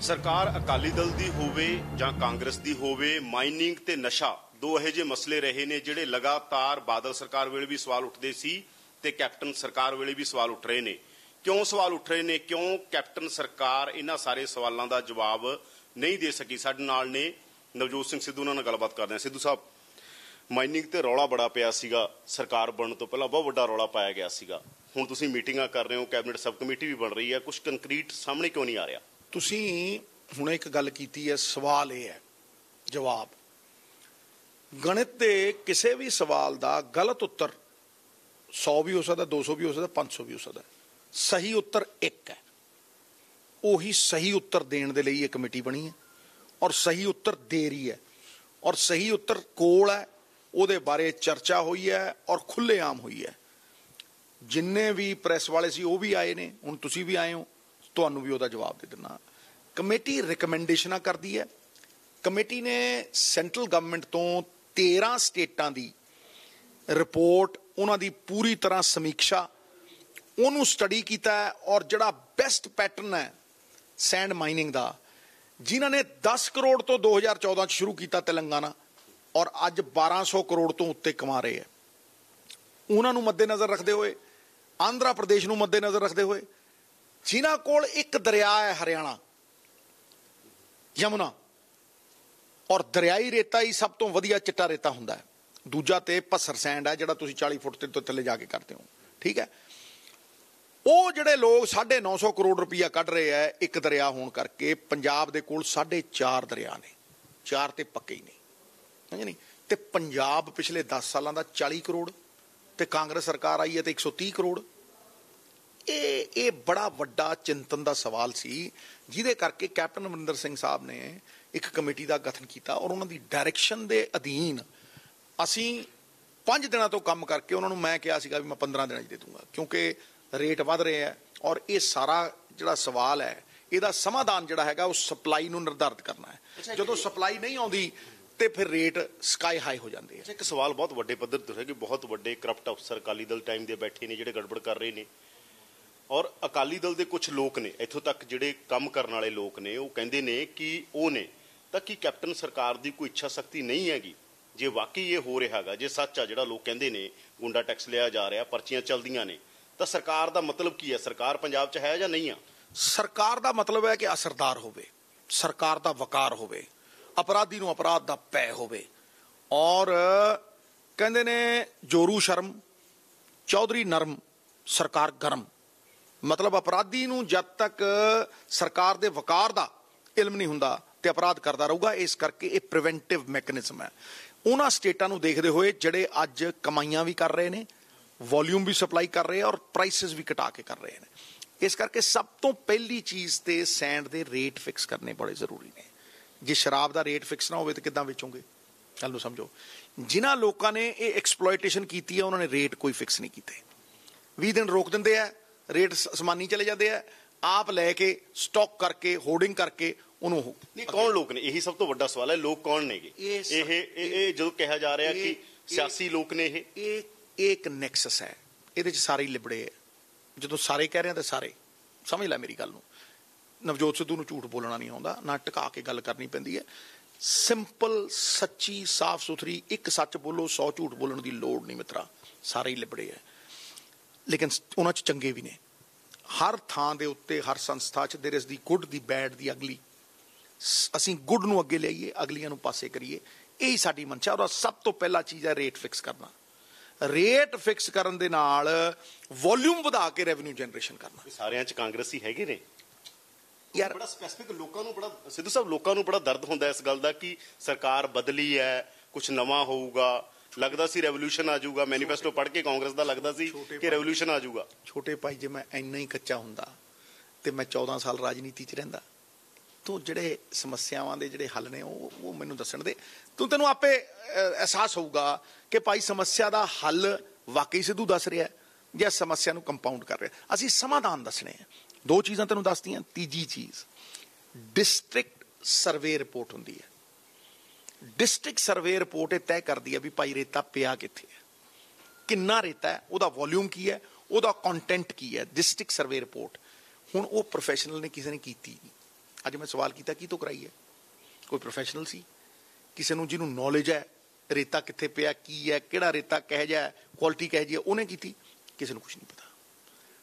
ਸਰਕਾਰ ਅਕਾਲੀ ਦਲ ਦੀ ਹੋਵੇ ਜਾਂ ਕਾਂਗਰਸ ਦੀ ਹੋਵੇ, ਮਾਈਨਿੰਗ ਤੇ ਨਸ਼ਾ ਦੋ ਇਹੋ ਜਿਹੇ ਮਸਲੇ ਰਹੇ ਨੇ ਜਿਹੜੇ ਲਗਾਤਾਰ ਬਾਦਲ ਸਰਕਾਰ ਵੇਲੇ ਵੀ ਸਵਾਲ ਉੱਠਦੇ ਸੀ ਤੇ ਕੈਪਟਨ ਸਰਕਾਰ ਵੇਲੇ ਵੀ ਸਵਾਲ ਉੱਠ ਰਹੇ ਨੇ। ਕਿਉਂ ਸਵਾਲ ਉੱਠ ਰਹੇ ਨੇ? ਕਿਉਂ ਕੈਪਟਨ ਸਰਕਾਰ ਇਹਨਾਂ ਸਾਰੇ ਸਵਾਲਾਂ ਦਾ ਜਵਾਬ ਨਹੀਂ ਦੇ ਸਕੀ? ਸਾਡੇ ਨਾਲ ਨੇ ਨਵਜੋਤ ਸਿੰਘ ਸਿੱਧੂ ਨਾਲ ਗੱਲਬਾਤ ਕਰਦੇ ਹਾਂ। ਸਿੱਧੂ ਸਾਹਿਬ, ਮਾਈਨਿੰਗ ਤੇ ਰੌਲਾ ਬੜਾ ਪਿਆ ਸੀਗਾ ਸਰਕਾਰ ਬਣਨ ਤੋਂ ਪਹਿਲਾਂ, ਬਹੁਤ ਵੱਡਾ ਰੌਲਾ ਪਾਇਆ ਗਿਆ ਸੀਗਾ। ਹੁਣ ਤੁਸੀਂ ਮੀਟਿੰਗਾਂ ਕਰ ਰਹੇ ਹੋ, ਕੈਬਨਿਟ ਸਬ ਕਮੇਟੀ ਵੀ ਬਣ ਰਹੀ ਹੈ ਕੁਝ ਕੰਕਰੀਟ ਸਾਹਮਣੇ ਕਿਉਂ ਨਹੀਂ ਆ ਰਿਹਾ? ਤੁਸੀਂ ਹੁਣ ਇੱਕ ਗੱਲ ਕੀਤੀ ਹੈ, ਸਵਾਲ ਇਹ ਹੈ, ਜਵਾਬ। ਗਣਿਤ ਦੇ ਕਿਸੇ ਵੀ ਸਵਾਲ ਦਾ ਗਲਤ ਉੱਤਰ 100 ਵੀ ਹੋ ਸਕਦਾ 200 ਵੀ ਹੋ ਸਕਦਾ 500 ਵੀ ਹੋ ਸਕਦਾ। ਸਹੀ ਉੱਤਰ ਇੱਕ ਹੈ। ਉਹੀ ਸਹੀ ਉੱਤਰ ਦੇਣ ਦੇ ਲਈ ਇਹ ਕਮੇਟੀ ਬਣੀ ਹੈ ਔਰ ਸਹੀ ਉੱਤਰ ਦੇ ਰਹੀ ਹੈ ਔਰ ਸਹੀ ਉੱਤਰ ਕੋਲ ਹੈ, ਉਹਦੇ ਬਾਰੇ ਚਰਚਾ ਹੋਈ ਹੈ ਔਰ ਖੁੱਲ੍ਹੇਆਮ ਹੋਈ ਹੈ। ਜਿੰਨੇ ਵੀ ਪ੍ਰੈਸ ਵਾਲੇ ਸੀ ਉਹ ਵੀ ਆਏ ਨੇ, ਹੁਣ ਤੁਸੀਂ ਵੀ ਆਏ ਹੋ। ਤੁਹਾਨੂੰ ਵੀ ਉਹਦਾ ਜਵਾਬ ਦੇ ਦੇਣਾ ਕਮੇਟੀ ਰეკਮੈਂਡੇਸ਼ਨਾਂ ਕਰਦੀ ਹੈ। ਕਮੇਟੀ ਨੇ ਸੈਂਟਰਲ ਗਵਰਨਮੈਂਟ ਤੋਂ 13 ਸਟੇਟਾਂ ਦੀ ਰਿਪੋਰਟ ਉਹਨਾਂ ਦੀ ਪੂਰੀ ਤਰ੍ਹਾਂ ਸਮੀਖਿਆ, ਉਹਨੂੰ ਸਟੱਡੀ ਕੀਤਾ ਔਰ ਜਿਹੜਾ ਬੈਸਟ ਪੈਟਰਨ ਹੈ ਸੈਂਡ ਮਾਈਨਿੰਗ ਦਾ, ਜਿਨ੍ਹਾਂ ਨੇ 10 ਕਰੋੜ ਤੋਂ 2014 ਚ ਸ਼ੁਰੂ ਕੀਤਾ ਤੇਲੰਗਾਨਾ ਔਰ ਅੱਜ 1200 ਕਰੋੜ ਤੋਂ ਉੱਤੇ ਕਮਾ ਰਹੇ ਹੈ। ਉਹਨਾਂ ਨੂੰ ਮੱਦੇਨਜ਼ਰ ਰੱਖਦੇ ਹੋਏ, ਆਂਧਰਾ ਪ੍ਰਦੇਸ਼ ਨੂੰ ਮੱਦੇਨਜ਼ਰ ਰੱਖਦੇ ਹੋਏ ਜਿਨ੍ਹਾਂ ਕੋਲ ਇੱਕ ਦਰਿਆ ਹੈ ਹਰਿਆਣਾ, ਯਮੁਨਾ। ਔਰ ਦਰਿਆਈ ਰੇਤਾ ਹੀ ਸਭ ਤੋਂ ਵਧੀਆ ਚਿੱਟਾ ਰੇਤਾ ਹੁੰਦਾ ਹੈ। ਦੂਜਾ ਤੇ ਪੱਸਰ ਸੈਂਡ ਹੈ, ਜਿਹੜਾ ਤੁਸੀਂ 40 ਫੁੱਟ ਤੇ ਤੋਂ ਥੱਲੇ ਜਾ ਕੇ ਕਰਦੇ ਹੋ। ਠੀਕ ਹੈ? ਉਹ ਜਿਹੜੇ ਲੋਕ 950 ਕਰੋੜ ਰੁਪਈਆ ਕੱਢ ਰਹੇ ਆ ਇੱਕ ਦਰਿਆ ਹੋਣ ਕਰਕੇ ਪੰਜਾਬ ਦੇ ਕੋਲ 4.5 ਦਰਿਆ ਨੇ। ਚਾਰ ਤੇ ਪੱਕੇ ਹੀ ਨੇ। ਸਮਝ ਨਹੀਂ? ਤੇ ਪੰਜਾਬ ਪਿਛਲੇ 10 ਸਾਲਾਂ ਦਾ 40 ਕਰੋੜ, ਤੇ ਕਾਂਗਰਸ ਸਰਕਾਰ ਆਈ ਹੈ ਤੇ 130 ਕਰੋੜ। ਇਹ ਇਹ ਬੜਾ ਵੱਡਾ ਚਿੰਤਨ ਦਾ ਸਵਾਲ ਸੀ ਜਿਹਦੇ ਕਰਕੇ ਕੈਪਟਨ ਅਮਰਿੰਦਰ ਸਿੰਘ ਸਾਹਿਬ ਨੇ ਇੱਕ ਕਮੇਟੀ ਦਾ ਗਠਨ ਕੀਤਾ ਔਰ ਉਹਨਾਂ ਦੀ ਡਾਇਰੈਕਸ਼ਨ ਦੇ ਅਧੀਨ ਅਸੀਂ 5 ਦਿਨਾਂ ਤੋਂ ਕੰਮ ਕਰਕੇ ਉਹਨਾਂ ਨੂੰ ਮੈਂ ਕਿਹਾ ਸੀਗਾ ਵੀ ਮੈਂ 15 ਦਿਨਾਂ 'ਚ ਦੇ ਦੂੰਗਾ ਕਿਉਂਕਿ ਰੇਟ ਵਧ ਰਹੇ ਹੈ ਔਰ ਇਹ ਸਾਰਾ ਜਿਹੜਾ ਸਵਾਲ ਹੈ ਇਹਦਾ ਸਮਾਧਾਨ ਜਿਹੜਾ ਹੈਗਾ ਉਹ ਸਪਲਾਈ ਨੂੰ ਨਿਰਧਾਰਿਤ ਕਰਨਾ ਹੈ। ਜਦੋਂ ਸਪਲਾਈ ਨਹੀਂ ਆਉਂਦੀ ਤੇ ਫਿਰ ਰੇਟ ਸਕਾਈ ਹਾਈ ਹੋ ਜਾਂਦੇ ਆ। ਇੱਕ ਸਵਾਲ ਬਹੁਤ ਵੱਡੇ ਪੱਧਰ ਤੇ ਹੈ ਕਿ ਬਹੁਤ ਵੱਡੇ ਕਰਪਟ ਅਫਸਰ ਅਕਾਲੀ ਦਲ ਟਾਈਮ ਦੇ ਬੈਠੇ ਨੇ ਜਿਹੜੇ ਗੜਬੜ ਕਰ ਰਹੇ ਨੇ। ਔਰ ਅਕਾਲੀ ਦਲ ਦੇ ਕੁਝ ਲੋਕ ਨੇ, ਇੱਥੋਂ ਤੱਕ ਜਿਹੜੇ ਕੰਮ ਕਰਨ ਵਾਲੇ ਲੋਕ ਨੇ, ਉਹ ਕਹਿੰਦੇ ਨੇ ਕਿ ਉਹ ਨੇ, ਤਾਂ ਕਿ ਕੈਪਟਨ ਸਰਕਾਰ ਦੀ ਕੋਈ ਇੱਛਾ ਸ਼ਕਤੀ ਨਹੀਂ ਹੈਗੀ? ਜੇ ਵਾਕਈ ਇਹ ਹੋ ਰਿਹਾ ਹੈਗਾ, ਜੇ ਸੱਚ ਆ, ਜਿਹੜਾ ਲੋਕ ਕਹਿੰਦੇ ਨੇ, ਗੁੰਡਾ ਟੈਕਸ ਲਿਆ ਜਾ ਰਿਹਾ, ਪਰਚੀਆਂ ਚੱਲਦੀਆਂ ਨੇ, ਤਾਂ ਸਰਕਾਰ ਦਾ ਮਤਲਬ ਕੀ ਹੈ? ਸਰਕਾਰ ਪੰਜਾਬ 'ਚ ਹੈ ਜਾਂ ਨਹੀਂ ਆ? ਸਰਕਾਰ ਦਾ ਮਤਲਬ ਹੈ ਕਿ ਅਸਰਦਾਰ ਹੋਵੇ, ਸਰਕਾਰ ਦਾ ਵਕਾਰ ਹੋਵੇ, ਅਪਰਾਧੀ ਨੂੰ ਅਪਰਾਧ ਦਾ ਪੈ ਹੋਵੇ। ਔਰ ਕਹਿੰਦੇ ਨੇ ਜੋਰੂ ਸ਼ਰਮ, ਚੌਧਰੀ ਨਰਮ, ਸਰਕਾਰ ਗਰਮ। ਮਤਲਬ ਅਪਰਾਧੀ ਨੂੰ ਜਦ ਤੱਕ ਸਰਕਾਰ ਦੇ ਵਕਾਰ ਦਾ ਇਲਮ ਨਹੀਂ ਹੁੰਦਾ ਤੇ ਅਪਰਾਧ ਕਰਦਾ ਰਹੂਗਾ, ਇਸ ਕਰਕੇ ਇਹ ਪ੍ਰੀਵੈਂਟਿਵ ਮੈਕੈਨਿਜ਼ਮ ਹੈ। ਉਹਨਾਂ ਸਟੇਟਾਂ ਨੂੰ ਦੇਖਦੇ ਹੋਏ ਜਿਹੜੇ ਅੱਜ ਕਮਾਈਆਂ ਵੀ ਕਰ ਰਹੇ ਨੇ ਵੋਲਿਊਮ ਵੀ ਸਪਲਾਈ ਕਰ ਰਹੇ ਆ ਔਰ ਪ੍ਰਾਈਸਸ ਵੀ ਘਟਾ ਕੇ ਕਰ ਰਹੇ ਨੇ। ਇਸ ਕਰਕੇ ਸਭ ਤੋਂ ਪਹਿਲੀ ਚੀਜ਼ ਤੇ ਸੈਂਡ ਦੇ ਰੇਟ ਫਿਕਸ ਕਰਨੇ ਬੜੇ ਜ਼ਰੂਰੀ ਨੇ। ਜੇ ਸ਼ਰਾਬ ਦਾ ਰੇਟ ਫਿਕਸ ਨਾ ਹੋਵੇ ਤਾਂ ਕਿੱਦਾਂ ਵੇਚੋਗੇ? ਗੱਲ ਨੂੰ ਸਮਝੋ। ਜਿਨ੍ਹਾਂ ਲੋਕਾਂ ਨੇ ਇਹ ਐਕਸਪਲੋਇਟੇਸ਼ਨ ਕੀਤੀ ਹੈ ਉਹਨਾਂ ਨੇ ਰੇਟ ਕੋਈ ਫਿਕਸ ਨਹੀਂ ਕੀਤੇ। 20 ਦਿਨ ਰੋਕ ਦਿੰਦੇ ਆ ਰੇਟ ਸਮਾਨੀ ਚਲੇ ਜਾਂਦੇ ਆ। ਆਪ ਲੈ ਕੇ ਸਟਾਕ ਕਰਕੇ ਹੋਰਡਿੰਗ ਕਰਕੇ ਉਹਨੂੰ ਉਹ- ਨਹੀਂ ਕੌਣ ਲੋਕ ਨੇ? ਇਹੀ ਸਭ ਤੋਂ ਵੱਡਾ ਸਵਾਲ ਹੈ ਲੋਕ ਕੌਣ ਨੇਗੇ? ਇਹ ਇਹ ਜਦੋਂ ਕਿਹਾ ਜਾ ਰਿਹਾ ਕਿ ਸਿਆਸੀ ਲੋਕ ਨੇ ਇਹ। ਇਹ ਇੱਕ ਨੈਕਸਸ ਹੈ। ਇਹਦੇ ਚ ਸਾਰੇ ਹੀ ਲਿਬੜੇ ਹੈ ਜਦੋਂ ਸਾਰੇ ਕਹਿ ਰਹੇ ਆ ਤਾਂ ਸਾਰੇ। ਸਮਝ ਲੈ ਮੇਰੀ ਗੱਲ ਨੂੰ। ਨਵਜੋਤ ਸਿੱਧੂ ਨੂੰ ਝੂਠ ਬੋਲਣਾ ਨਹੀਂ ਆਉਂਦਾ ਨਾ ਟਿਕਾ ਕੇ ਗੱਲ ਕਰਨੀ ਪੈਂਦੀ ਹੈ। ਸਿੰਪਲ ਸੱਚੀ ਸਾਫ਼ ਸੁਥਰੀ ਇੱਕ ਸੱਚ ਬੋਲੋ 100 ਝੂਠ ਬੋਲਣ ਦੀ ਲੋੜ ਨਹੀਂ ਮਿੱਤਰਾ। ਸਾਰੇ ਹੀ ਲਿਬੜੇ ਹੈ ਲੇਕਿਨ ਉਹਨਾਂ ਚ ਚੰਗੇ ਵੀ ਨੇ। ਹਰ ਥਾਂ ਦੇ ਉੱਤੇ ਹਰ ਸੰਸਥਾ ਚ there is the good the bad the ugly ਅਸੀਂ ਗੁੱਡ ਨੂੰ ਅੱਗੇ ਲਿਆਈਏ ਅਗਲੀਆਂ ਨੂੰ ਪਾਸੇ ਕਰੀਏ। ਇਹ ਹੀ ਸਾਡੀ ਮਨਸ਼ਾ। ਔਰ ਸਭ ਤੋਂ ਪਹਿਲਾ ਚੀਜ਼ ਹੈ ਰੇਟ ਫਿਕਸ ਕਰਨਾ। ਰੇਟ ਫਿਕਸ ਕਰਨ ਦੇ ਨਾਲ ਵੋਲਿਊਮ ਵਧਾ ਕੇ ਰੈਵਨਿਊ ਜਨਰੇਸ਼ਨ ਕਰਨਾ। ਸਾਰਿਆਂ 'ਚ ਕਾਂਗਰਸੀ ਹੈਗੇ ਨੇ। ਯਾਰ ਬੜਾ ਸਪੈਸੀਫਿਕ ਲੋਕਾਂ ਨੂੰ ਬੜਾ ਸਿੱਧੂ ਸਾਹਿਬ ਲੋਕਾਂ ਨੂੰ ਬੜਾ ਦਰਦ ਹੁੰਦਾ ਇਸ ਗੱਲ ਦਾ ਕਿ ਸਰਕਾਰ ਬਦਲੀ ਹੈ ਕੁਝ ਨਵਾਂ ਹੋਊਗਾ। ਲੱਗਦਾ ਸੀ ਰੈਵੋਲੂਸ਼ਨ ਆ ਜਾਊਗਾ। ਮੈਨੀਫੈਸਟੋ ਪੜ੍ਹ ਕੇ ਕਾਂਗਰਸ ਦਾ ਲੱਗਦਾ ਸੀ ਕਿ ਰੈਵੋਲੂਸ਼ਨ ਆ ਜਾਊਗਾ। ਛੋਟੇ ਭਾਈ ਜੇ ਮੈਂ ਇੰਨਾ ਹੀ ਕੱਚਾ ਹੁੰਦਾ ਤੇ ਮੈਂ 14 ਸਾਲ ਰਾਜਨੀਤੀ 'ਚ ਰਹਿੰਦਾ ਤੂੰ ਜਿਹੜੇ ਸਮੱਸਿਆਵਾਂ ਦੇ ਜਿਹੜੇ ਹੱਲ ਨੇ ਉਹ ਉਹ ਮੈਨੂੰ ਦੱਸਣ ਦੇ। ਤੂੰ ਤੈਨੂੰ ਆਪੇ ਅਹ, ਅਹਿਸਾਸ ਹੋਊਗਾ ਕਿ ਭਾਈ ਸਮੱਸਿਆ ਦਾ ਹੱਲ ਵਾਕਈ ਸਿੱਧੂ ਦੱਸ ਰਿਹਾ ਜਾਂ ਸਮੱਸਿਆ ਨੂੰ ਕੰਪਾਊਂਡ ਕਰ ਰਿਹਾ ਅਸੀਂ ਸਮਾਧਾਨ ਦੱਸਣੇ ਆ ਦੋ ਚੀਜ਼ਾਂ ਤੈਨੂੰ ਦੱਸਤੀਆਂ ਤੀਜੀ ਚੀਜ਼ ਡਿਸਟ੍ਰਿਕਟ ਸਰਵੇ ਰਿਪੋਰਟ ਹੁੰਦੀ ਹੈ। ਡਿਸਟ੍ਰਿਕਟ ਸਰਵੇ ਰਿਪੋਰਟ ਇਹ ਤੈਅ ਕਰਦੀ ਹੈ ਵੀ ਭਾਈ ਰੇਤਾ ਪਿਆ ਕਿੱਥੇ ਹੈ? ਕਿੰਨਾ ਰੇਤਾ ਹੈ? ਉਹਦਾ ਵੋਲਿਊਮ ਕੀ ਹੈ? ਉਹਦਾ ਕੰਟੈਂਟ ਕੀ ਹੈ? District survey report. ਹੁਣ ਉਹ ਪ੍ਰੋਫੈਸ਼ਨਲ ਨੇ ਕਿਸੇ ਨੇ ਕੀਤੀ ਨਹੀਂ। ਅੱਜ ਮੈਂ ਸਵਾਲ ਕੀਤਾ ਕੀ ਤੋਂ ਕਰਾਈ ਹੈ? ਕੋਈ ਪ੍ਰੋਫੈਸ਼ਨਲ ਸੀ? ਕਿਸੇ ਨੂੰ ਜਿਹਨੂੰ ਨੌਲੇਜ ਹੈ ਰੇਤਾ ਕਿੱਥੇ ਪਿਆ ਕੀ ਹੈ ਕਿਹੜਾ ਰੇਤਾ ਕਹਿ ਜਾ ਕੁਆਲਿਟੀ ਕਹਿ ਜੀ ਹੈ, ਉਹਨੇ ਕੀਤੀ। ਕਿਸੇ ਨੂੰ ਕੁਝ ਨਹੀਂ ਪਤਾ।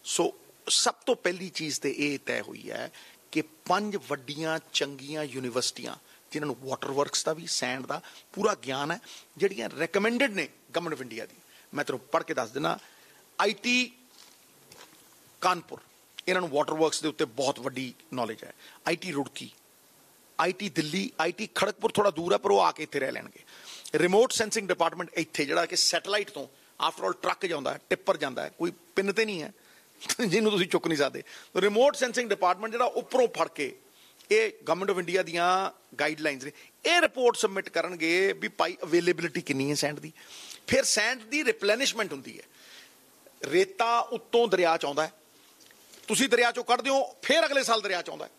ਸੋ ਸਭ ਤੋਂ ਪਹਿਲੀ ਚੀਜ਼ ਤੇ ਇਹ ਤੈਅ ਹੋਈ ਹੈ ਕਿ ਪੰਜ ਵੱਡੀਆਂ ਚੰਗੀਆਂ ਯੂਨੀਵਰਸਿਟੀਆਂ ਜਿਨ੍ਹਾਂ ਨੂੰ ਵਾਟਰ ਵਰਕਸ ਦਾ ਵੀ ਸੈਂਡ ਦਾ ਪੂਰਾ ਗਿਆਨ ਹੈ, ਜਿਹੜੀਆਂ ਰეკਮੈਂਡਡ ਨੇ ਗਵਰਨਮੈਂਟ ਆਫ ਇੰਡੀਆ ਦੀ। ਮੈਂ ਤੁਹਾਨੂੰ ਪੜ੍ਹ ਕੇ ਦੱਸ ਦਿੰਦਾ ਆਈਟੀ ਕਾਨਪੁਰ, ਇਹਨਾਂ ਨੂੰ ਵਾਟਰ ਵਰਕਸ ਦੇ ਉੱਤੇ ਬਹੁਤ ਵੱਡੀ ਨੌਲੇਜ ਹੈ। IT Roorkee IT Delhi IT Kharagpur ਥੋੜਾ ਦੂਰ ਹੈ, ਪਰ ਉਹ ਆ ਕੇ ਇੱਥੇ ਰਹਿ ਲੈਣਗੇ। ਰਿਮੋਟ ਸੈਂਸਿੰਗ ਡਿਪਾਰਟਮੈਂਟ ਇੱਥੇ, ਜਿਹੜਾ ਕਿ ਸੈਟੇਲਾਈਟ ਤੋਂ ਆਫਟਰ ਆਲ ਟਰੱਕ ਜਾਂਦਾ ਟਿੱਪਰ ਜਾਂਦਾ ਕੋਈ ਪਿੰਨ ਤੇ ਨਹੀਂ ਹੈ, ਜਿਹਨੂੰ ਤੁਸੀਂ ਚੁੱਕ ਨਹੀਂ ਸਕਦੇ। ਰਿਮੋਟ ਸੈਂਸਿੰਗ ਡਿਪਾਰਟਮੈਂਟ ਜਿਹੜਾ, ਉੱਪਰੋਂ ਫੜ ਕੇ ਇਹ ਗਵਰਨਮੈਂਟ ਆਫ ਇੰਡੀਆ ਦੀਆਂ ਗਾਈਡਲਾਈਨਸ ਨੇ। ਇਹ ਰਿਪੋਰਟ ਸਬਮਿਟ ਕਰਨਗੇ ਵੀ ਭਾਈ ਅਵੇਲੇਬਿਲਿਟੀ ਕਿੰਨੀ ਹੈ ਸੈਂਡ ਦੀ। ਫਿਰ ਸੈਂਡ ਦੀ ਰਿਪਲੈਨਿਸ਼ਮੈਂਟ ਹੁੰਦੀ ਹੈ। ਰੇਤਾ ਉੱਤੋਂ ਦਰਿਆ ਚ ਆਉਂਦਾ ਹੈ। ਤੁਸੀਂ ਦਰਿਆ ਚੋਂ ਕੱਢਦੇ ਹੋ ਫਿਰ ਅਗਲੇ ਸਾਲ ਦਰਿਆ ਚ ਆਉਂਦਾ ਹੈ।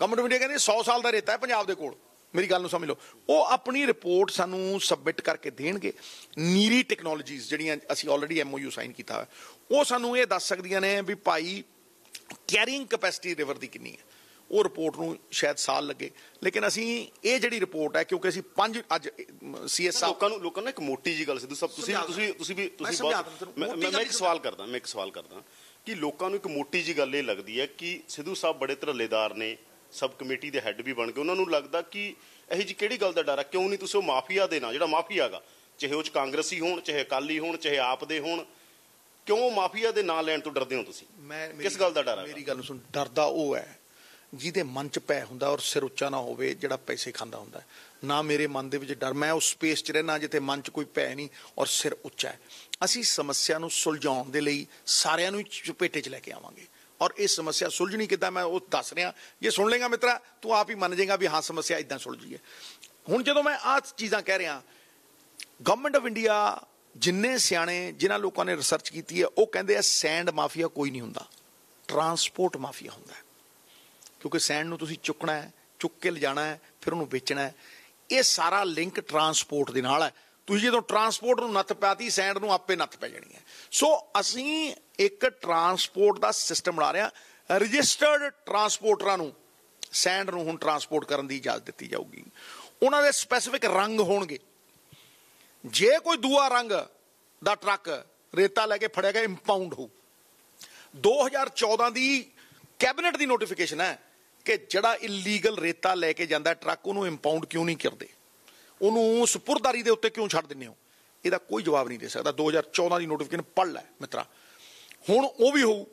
ਗਵਰਨਮੈਂਟ ਆਫ ਇੰਡੀਆ ਕਹਿੰਦੇ 100 ਸਾਲ ਦਾ ਰੇਤਾ ਹੈ ਪੰਜਾਬ ਦੇ ਕੋਲ। ਮੇਰੀ ਗੱਲ ਨੂੰ ਸਮਝ ਲਓ। ਉਹ ਆਪਣੀ ਰਿਪੋਰਟ ਸਾਨੂੰ ਸਬਮਿਟ ਕਰਕੇ ਦੇਣਗੇ। ਨੀਰੀ ਟੈਕਨੋਲੋਜੀਜ਼ ਜਿਹੜੀਆਂ ਅਸੀਂ ਆਲਰੇਡੀ ਐਮਓਯੂ ਸਾਈਨ ਕੀਤਾ ਉਹ ਸਾਨੂੰ ਇਹ ਦੱਸ ਸਕਦੀਆਂ ਨੇ ਵੀ ਭਾਈ ਕੈਰੀਇੰਗ ਕੈਪੈਸਿਟੀ ਰਿਵਰ ਦੀ ਕਿੰਨੀ ਹੈ। ਉਹ ਰਿਪੋਰਟ ਨੂੰ ਸ਼ਾਇਦ ਸਾਲ ਲੱਗੇ। ਲੇਕਿਨ ਅਸੀਂ ਇਹ ਜਿਹੜੀ ਰਿਪੋਰਟ ਹੈ ਕਿਉਂਕਿ ਅਸੀਂ ਪੰਜ ਅੱਜ ਸੀਐਸ ਲੋਕਾਂ ਨੂੰ ਲੋਕਾਂ ਨੂੰ ਇੱਕ ਮੋਟੀ ਜੀ ਗੱਲ ਸਿੱਧੂ ਸਾਹਿਬ ਤੁਸੀਂ ਤੁਸੀਂ ਤੁਸੀਂ ਵੀ ਤੁਸੀਂ ਬਹੁਤ ਮੈਂ ਇੱਕ ਸਵਾਲ ਕਰਦਾ ਮੈਂ ਇੱਕ ਸਵਾਲ ਕਰਦਾ ਕਿ ਲੋਕਾਂ ਨੂੰ ਇੱਕ ਮੋਟੀ ਜੀ ਗੱਲ ਇਹ ਲੱਗਦੀ ਹੈ ਕਿ ਸਿੱਧੂ ਸਾਹਿਬ ਬੜੇ ਧਰਲੇਦਾਰ ਨੇ ਸਬ ਕਮੇਟੀ ਦੇ ਹੈੱਡ ਵੀ ਬਣ ਗਏ ਉਹਨਾਂ ਨੂੰ ਲੱਗਦਾ ਕਿ ਇਹੀ ਜੀ ਕਿਹੜੀ ਗੱਲ ਦਾ ਡਰ ਹੈ? ਕਿਉਂ ਨਹੀਂ ਤੁਸੀਂ ਉਹ ਮਾਫੀਆ ਦੇ ਨਾਂ ਜਿਹੜਾ ਮਾਫੀਆ ਹੈਗਾ ਚਾਹੇ ਉਹ ਚ ਕਾਂਗਰਸੀ ਹੋਣ ਚਾਹੇ ਅਕਾਲੀ ਹੋਣ ਚਾਹੇ ਆਪ ਦੇ ਹੋਣ ਕਿਉਂ ਮਾਫੀਆ ਦੇ ਨਾਂ ਲੈਣ ਤੋਂ ਡਰਦੇ ਹੋ ਤੁਸੀਂ? ਮੈਂ ਕਿਸ ਗੱਲ ਦਾ ਡਰ ਹੈ? ਮੇਰੀ ਗੱਲ ਸੁਣ ਡਰਦਾ ਉਹ ਹੈ ਜਿਹਦੇ ਮਨ ਚ ਪੈ ਹੁੰਦਾ ਔਰ ਸਿਰ ਉੱਚਾ ਨਾ ਹੋਵੇ, ਜਿਹੜਾ ਪੈਸੇ ਖਾਂਦਾ ਹੁੰਦਾ ਨਾ ਮੇਰੇ ਮਨ ਦੇ ਵਿੱਚ ਡਰ, ਮੈਂ ਉਸ ਸਪੇਸ 'ਚ ਰਹਿਣਾ ਜਿੱਥੇ ਮਨ 'ਚ ਕੋਈ ਪੈ ਨਹੀਂ ਔਰ ਸਿਰ ਉੱਚਾ ਹੈ। ਅਸੀਂ ਸਮੱਸਿਆ ਨੂੰ ਸੁਲਝਾਉਣ ਦੇ ਲਈ ਸਾਰਿਆਂ ਨੂੰ ਹੀ ਚਪੇਟੇ 'ਚ ਲੈ ਕੇ ਆਵਾਂਗੇ। ਔਰ ਇਹ ਸਮੱਸਿਆ ਸੁਲਝਣੀ ਕਿੱਦਾਂ, ਮੈਂ ਉਹ ਦੱਸ ਰਿਹਾ। ਜੇ ਸੁਣ ਲੇਗਾ ਮਿੱਤਰਾ, ਤੂੰ ਆਪ ਹੀ ਮੰਨ ਜਾਏਗਾ ਵੀ ਹਾਂ, ਸਮੱਸਿਆ ਇਦਾਂ ਸੁਲਝੀ ਹੈ। ਹੁਣ ਜਦੋਂ ਮੈਂ ਆਹ ਚੀਜ਼ਾਂ ਕਹਿ ਰਿਹਾ ਗਵਰਨਮੈਂਟ ਆਫ ਇੰਡੀਆ ਜਿੰਨੇ ਸਿਆਣੇ ਜਿਨ੍ਹਾਂ ਲੋਕਾਂ ਨੇ ਰਿਸਰਚ ਕੀਤੀ ਹੈ, ਉਹ ਕਹਿੰਦੇ ਆ ਸੈਂਡ ਮਾਫੀਆ ਕੋਈ ਨਹੀਂ ਹੁੰਦਾ। ਟਰਾਂਸਪੋਰਟ ਮਾਫੀਆ ਹੁੰਦਾ ਹੈ। ਕਿਉਂਕਿ ਸੈਂਡ ਨੂੰ ਤੁਸੀਂ ਚੁੱਕਣਾ ਹੈ, ਚੁੱਕ ਕੇ ਲਿਜਾਣਾ ਹੈ, ਫਿਰ ਉਹਨੂੰ ਵੇਚਣਾ ਹੈ। ਇਹ ਸਾਰਾ ਲਿੰਕ ਟਰਾਂਸਪੋਰਟ ਦੇ ਨਾਲ ਹੈ। ਤੁਸੀਂ ਜਦੋਂ ਟਰਾਂਸਪੋਰਟ ਨੂੰ ਨੱਥ ਪਾਤੀ, ਸੈਂਡ ਨੂੰ ਆਪੇ ਨੱਥ ਪੈ ਜਾਣੀ ਹੈ। ਸੋ ਅਸੀਂ ਇੱਕ ਟਰਾਂਸਪੋਰਟ ਦਾ ਸਿਸਟਮ ਬਣਾ ਰਹੇ ਹਾਂ। ਰਜਿਸਟਰਡ ਟਰਾਂਸਪੋਰਟਰਾਂ ਨੂੰ ਸੈਂਡ ਨੂੰ ਹੁਣ ਟਰਾਂਸਪੋਰਟ ਕਰਨ ਦੀ ਇਜਾਜ਼ਤ ਦਿੱਤੀ ਜਾਊਗੀ। ਉਹਨਾਂ ਦੇ ਸਪੈਸੀਫਿਕ ਰੰਗ ਹੋਣਗੇ। ਜੇ ਕੋਈ ਦੂਆ ਰੰਗ ਦਾ ਟਰੱਕ ਰੇਤਾ ਲੈ ਕੇ ਫੜਿਆ ਗਿਆ ਇੰਪਾਊਂਡ ਹੋ 2014 ਦੀ ਕੈਬਨਿਟ ਦੀ ਨੋਟੀਫਿਕੇਸ਼ਨ ਹੈ। ਕਿ ਜਿਹੜਾ ਇਲੀਗਲ ਰੇਤਾ ਲੈ ਕੇ ਜਾਂਦਾ ਟਰੱਕ ਉਹਨੂੰ ਇੰਪਾਊਂਡ ਕਿਉਂ ਨਹੀਂ ਕਰਦੇ? ਉਹਨੂੰ ਸਪੁਰਦਾਰੀ ਦੇ ਉੱਤੇ ਕਿਉਂ ਛੱਡ ਦਿੰਦੇ ਹੋ? ਇਹਦਾ ਕੋਈ ਜਵਾਬ ਨਹੀਂ ਦੇ ਸਕਦਾ। 2014 ਦੀ ਨੋਟੀਫਿਕੇਸ਼ਨ ਪੜ੍ਹ ਲੈ, ਮਿੱਤਰਾ। ਹੁਣ ਉਹ ਵੀ ਹੋਊ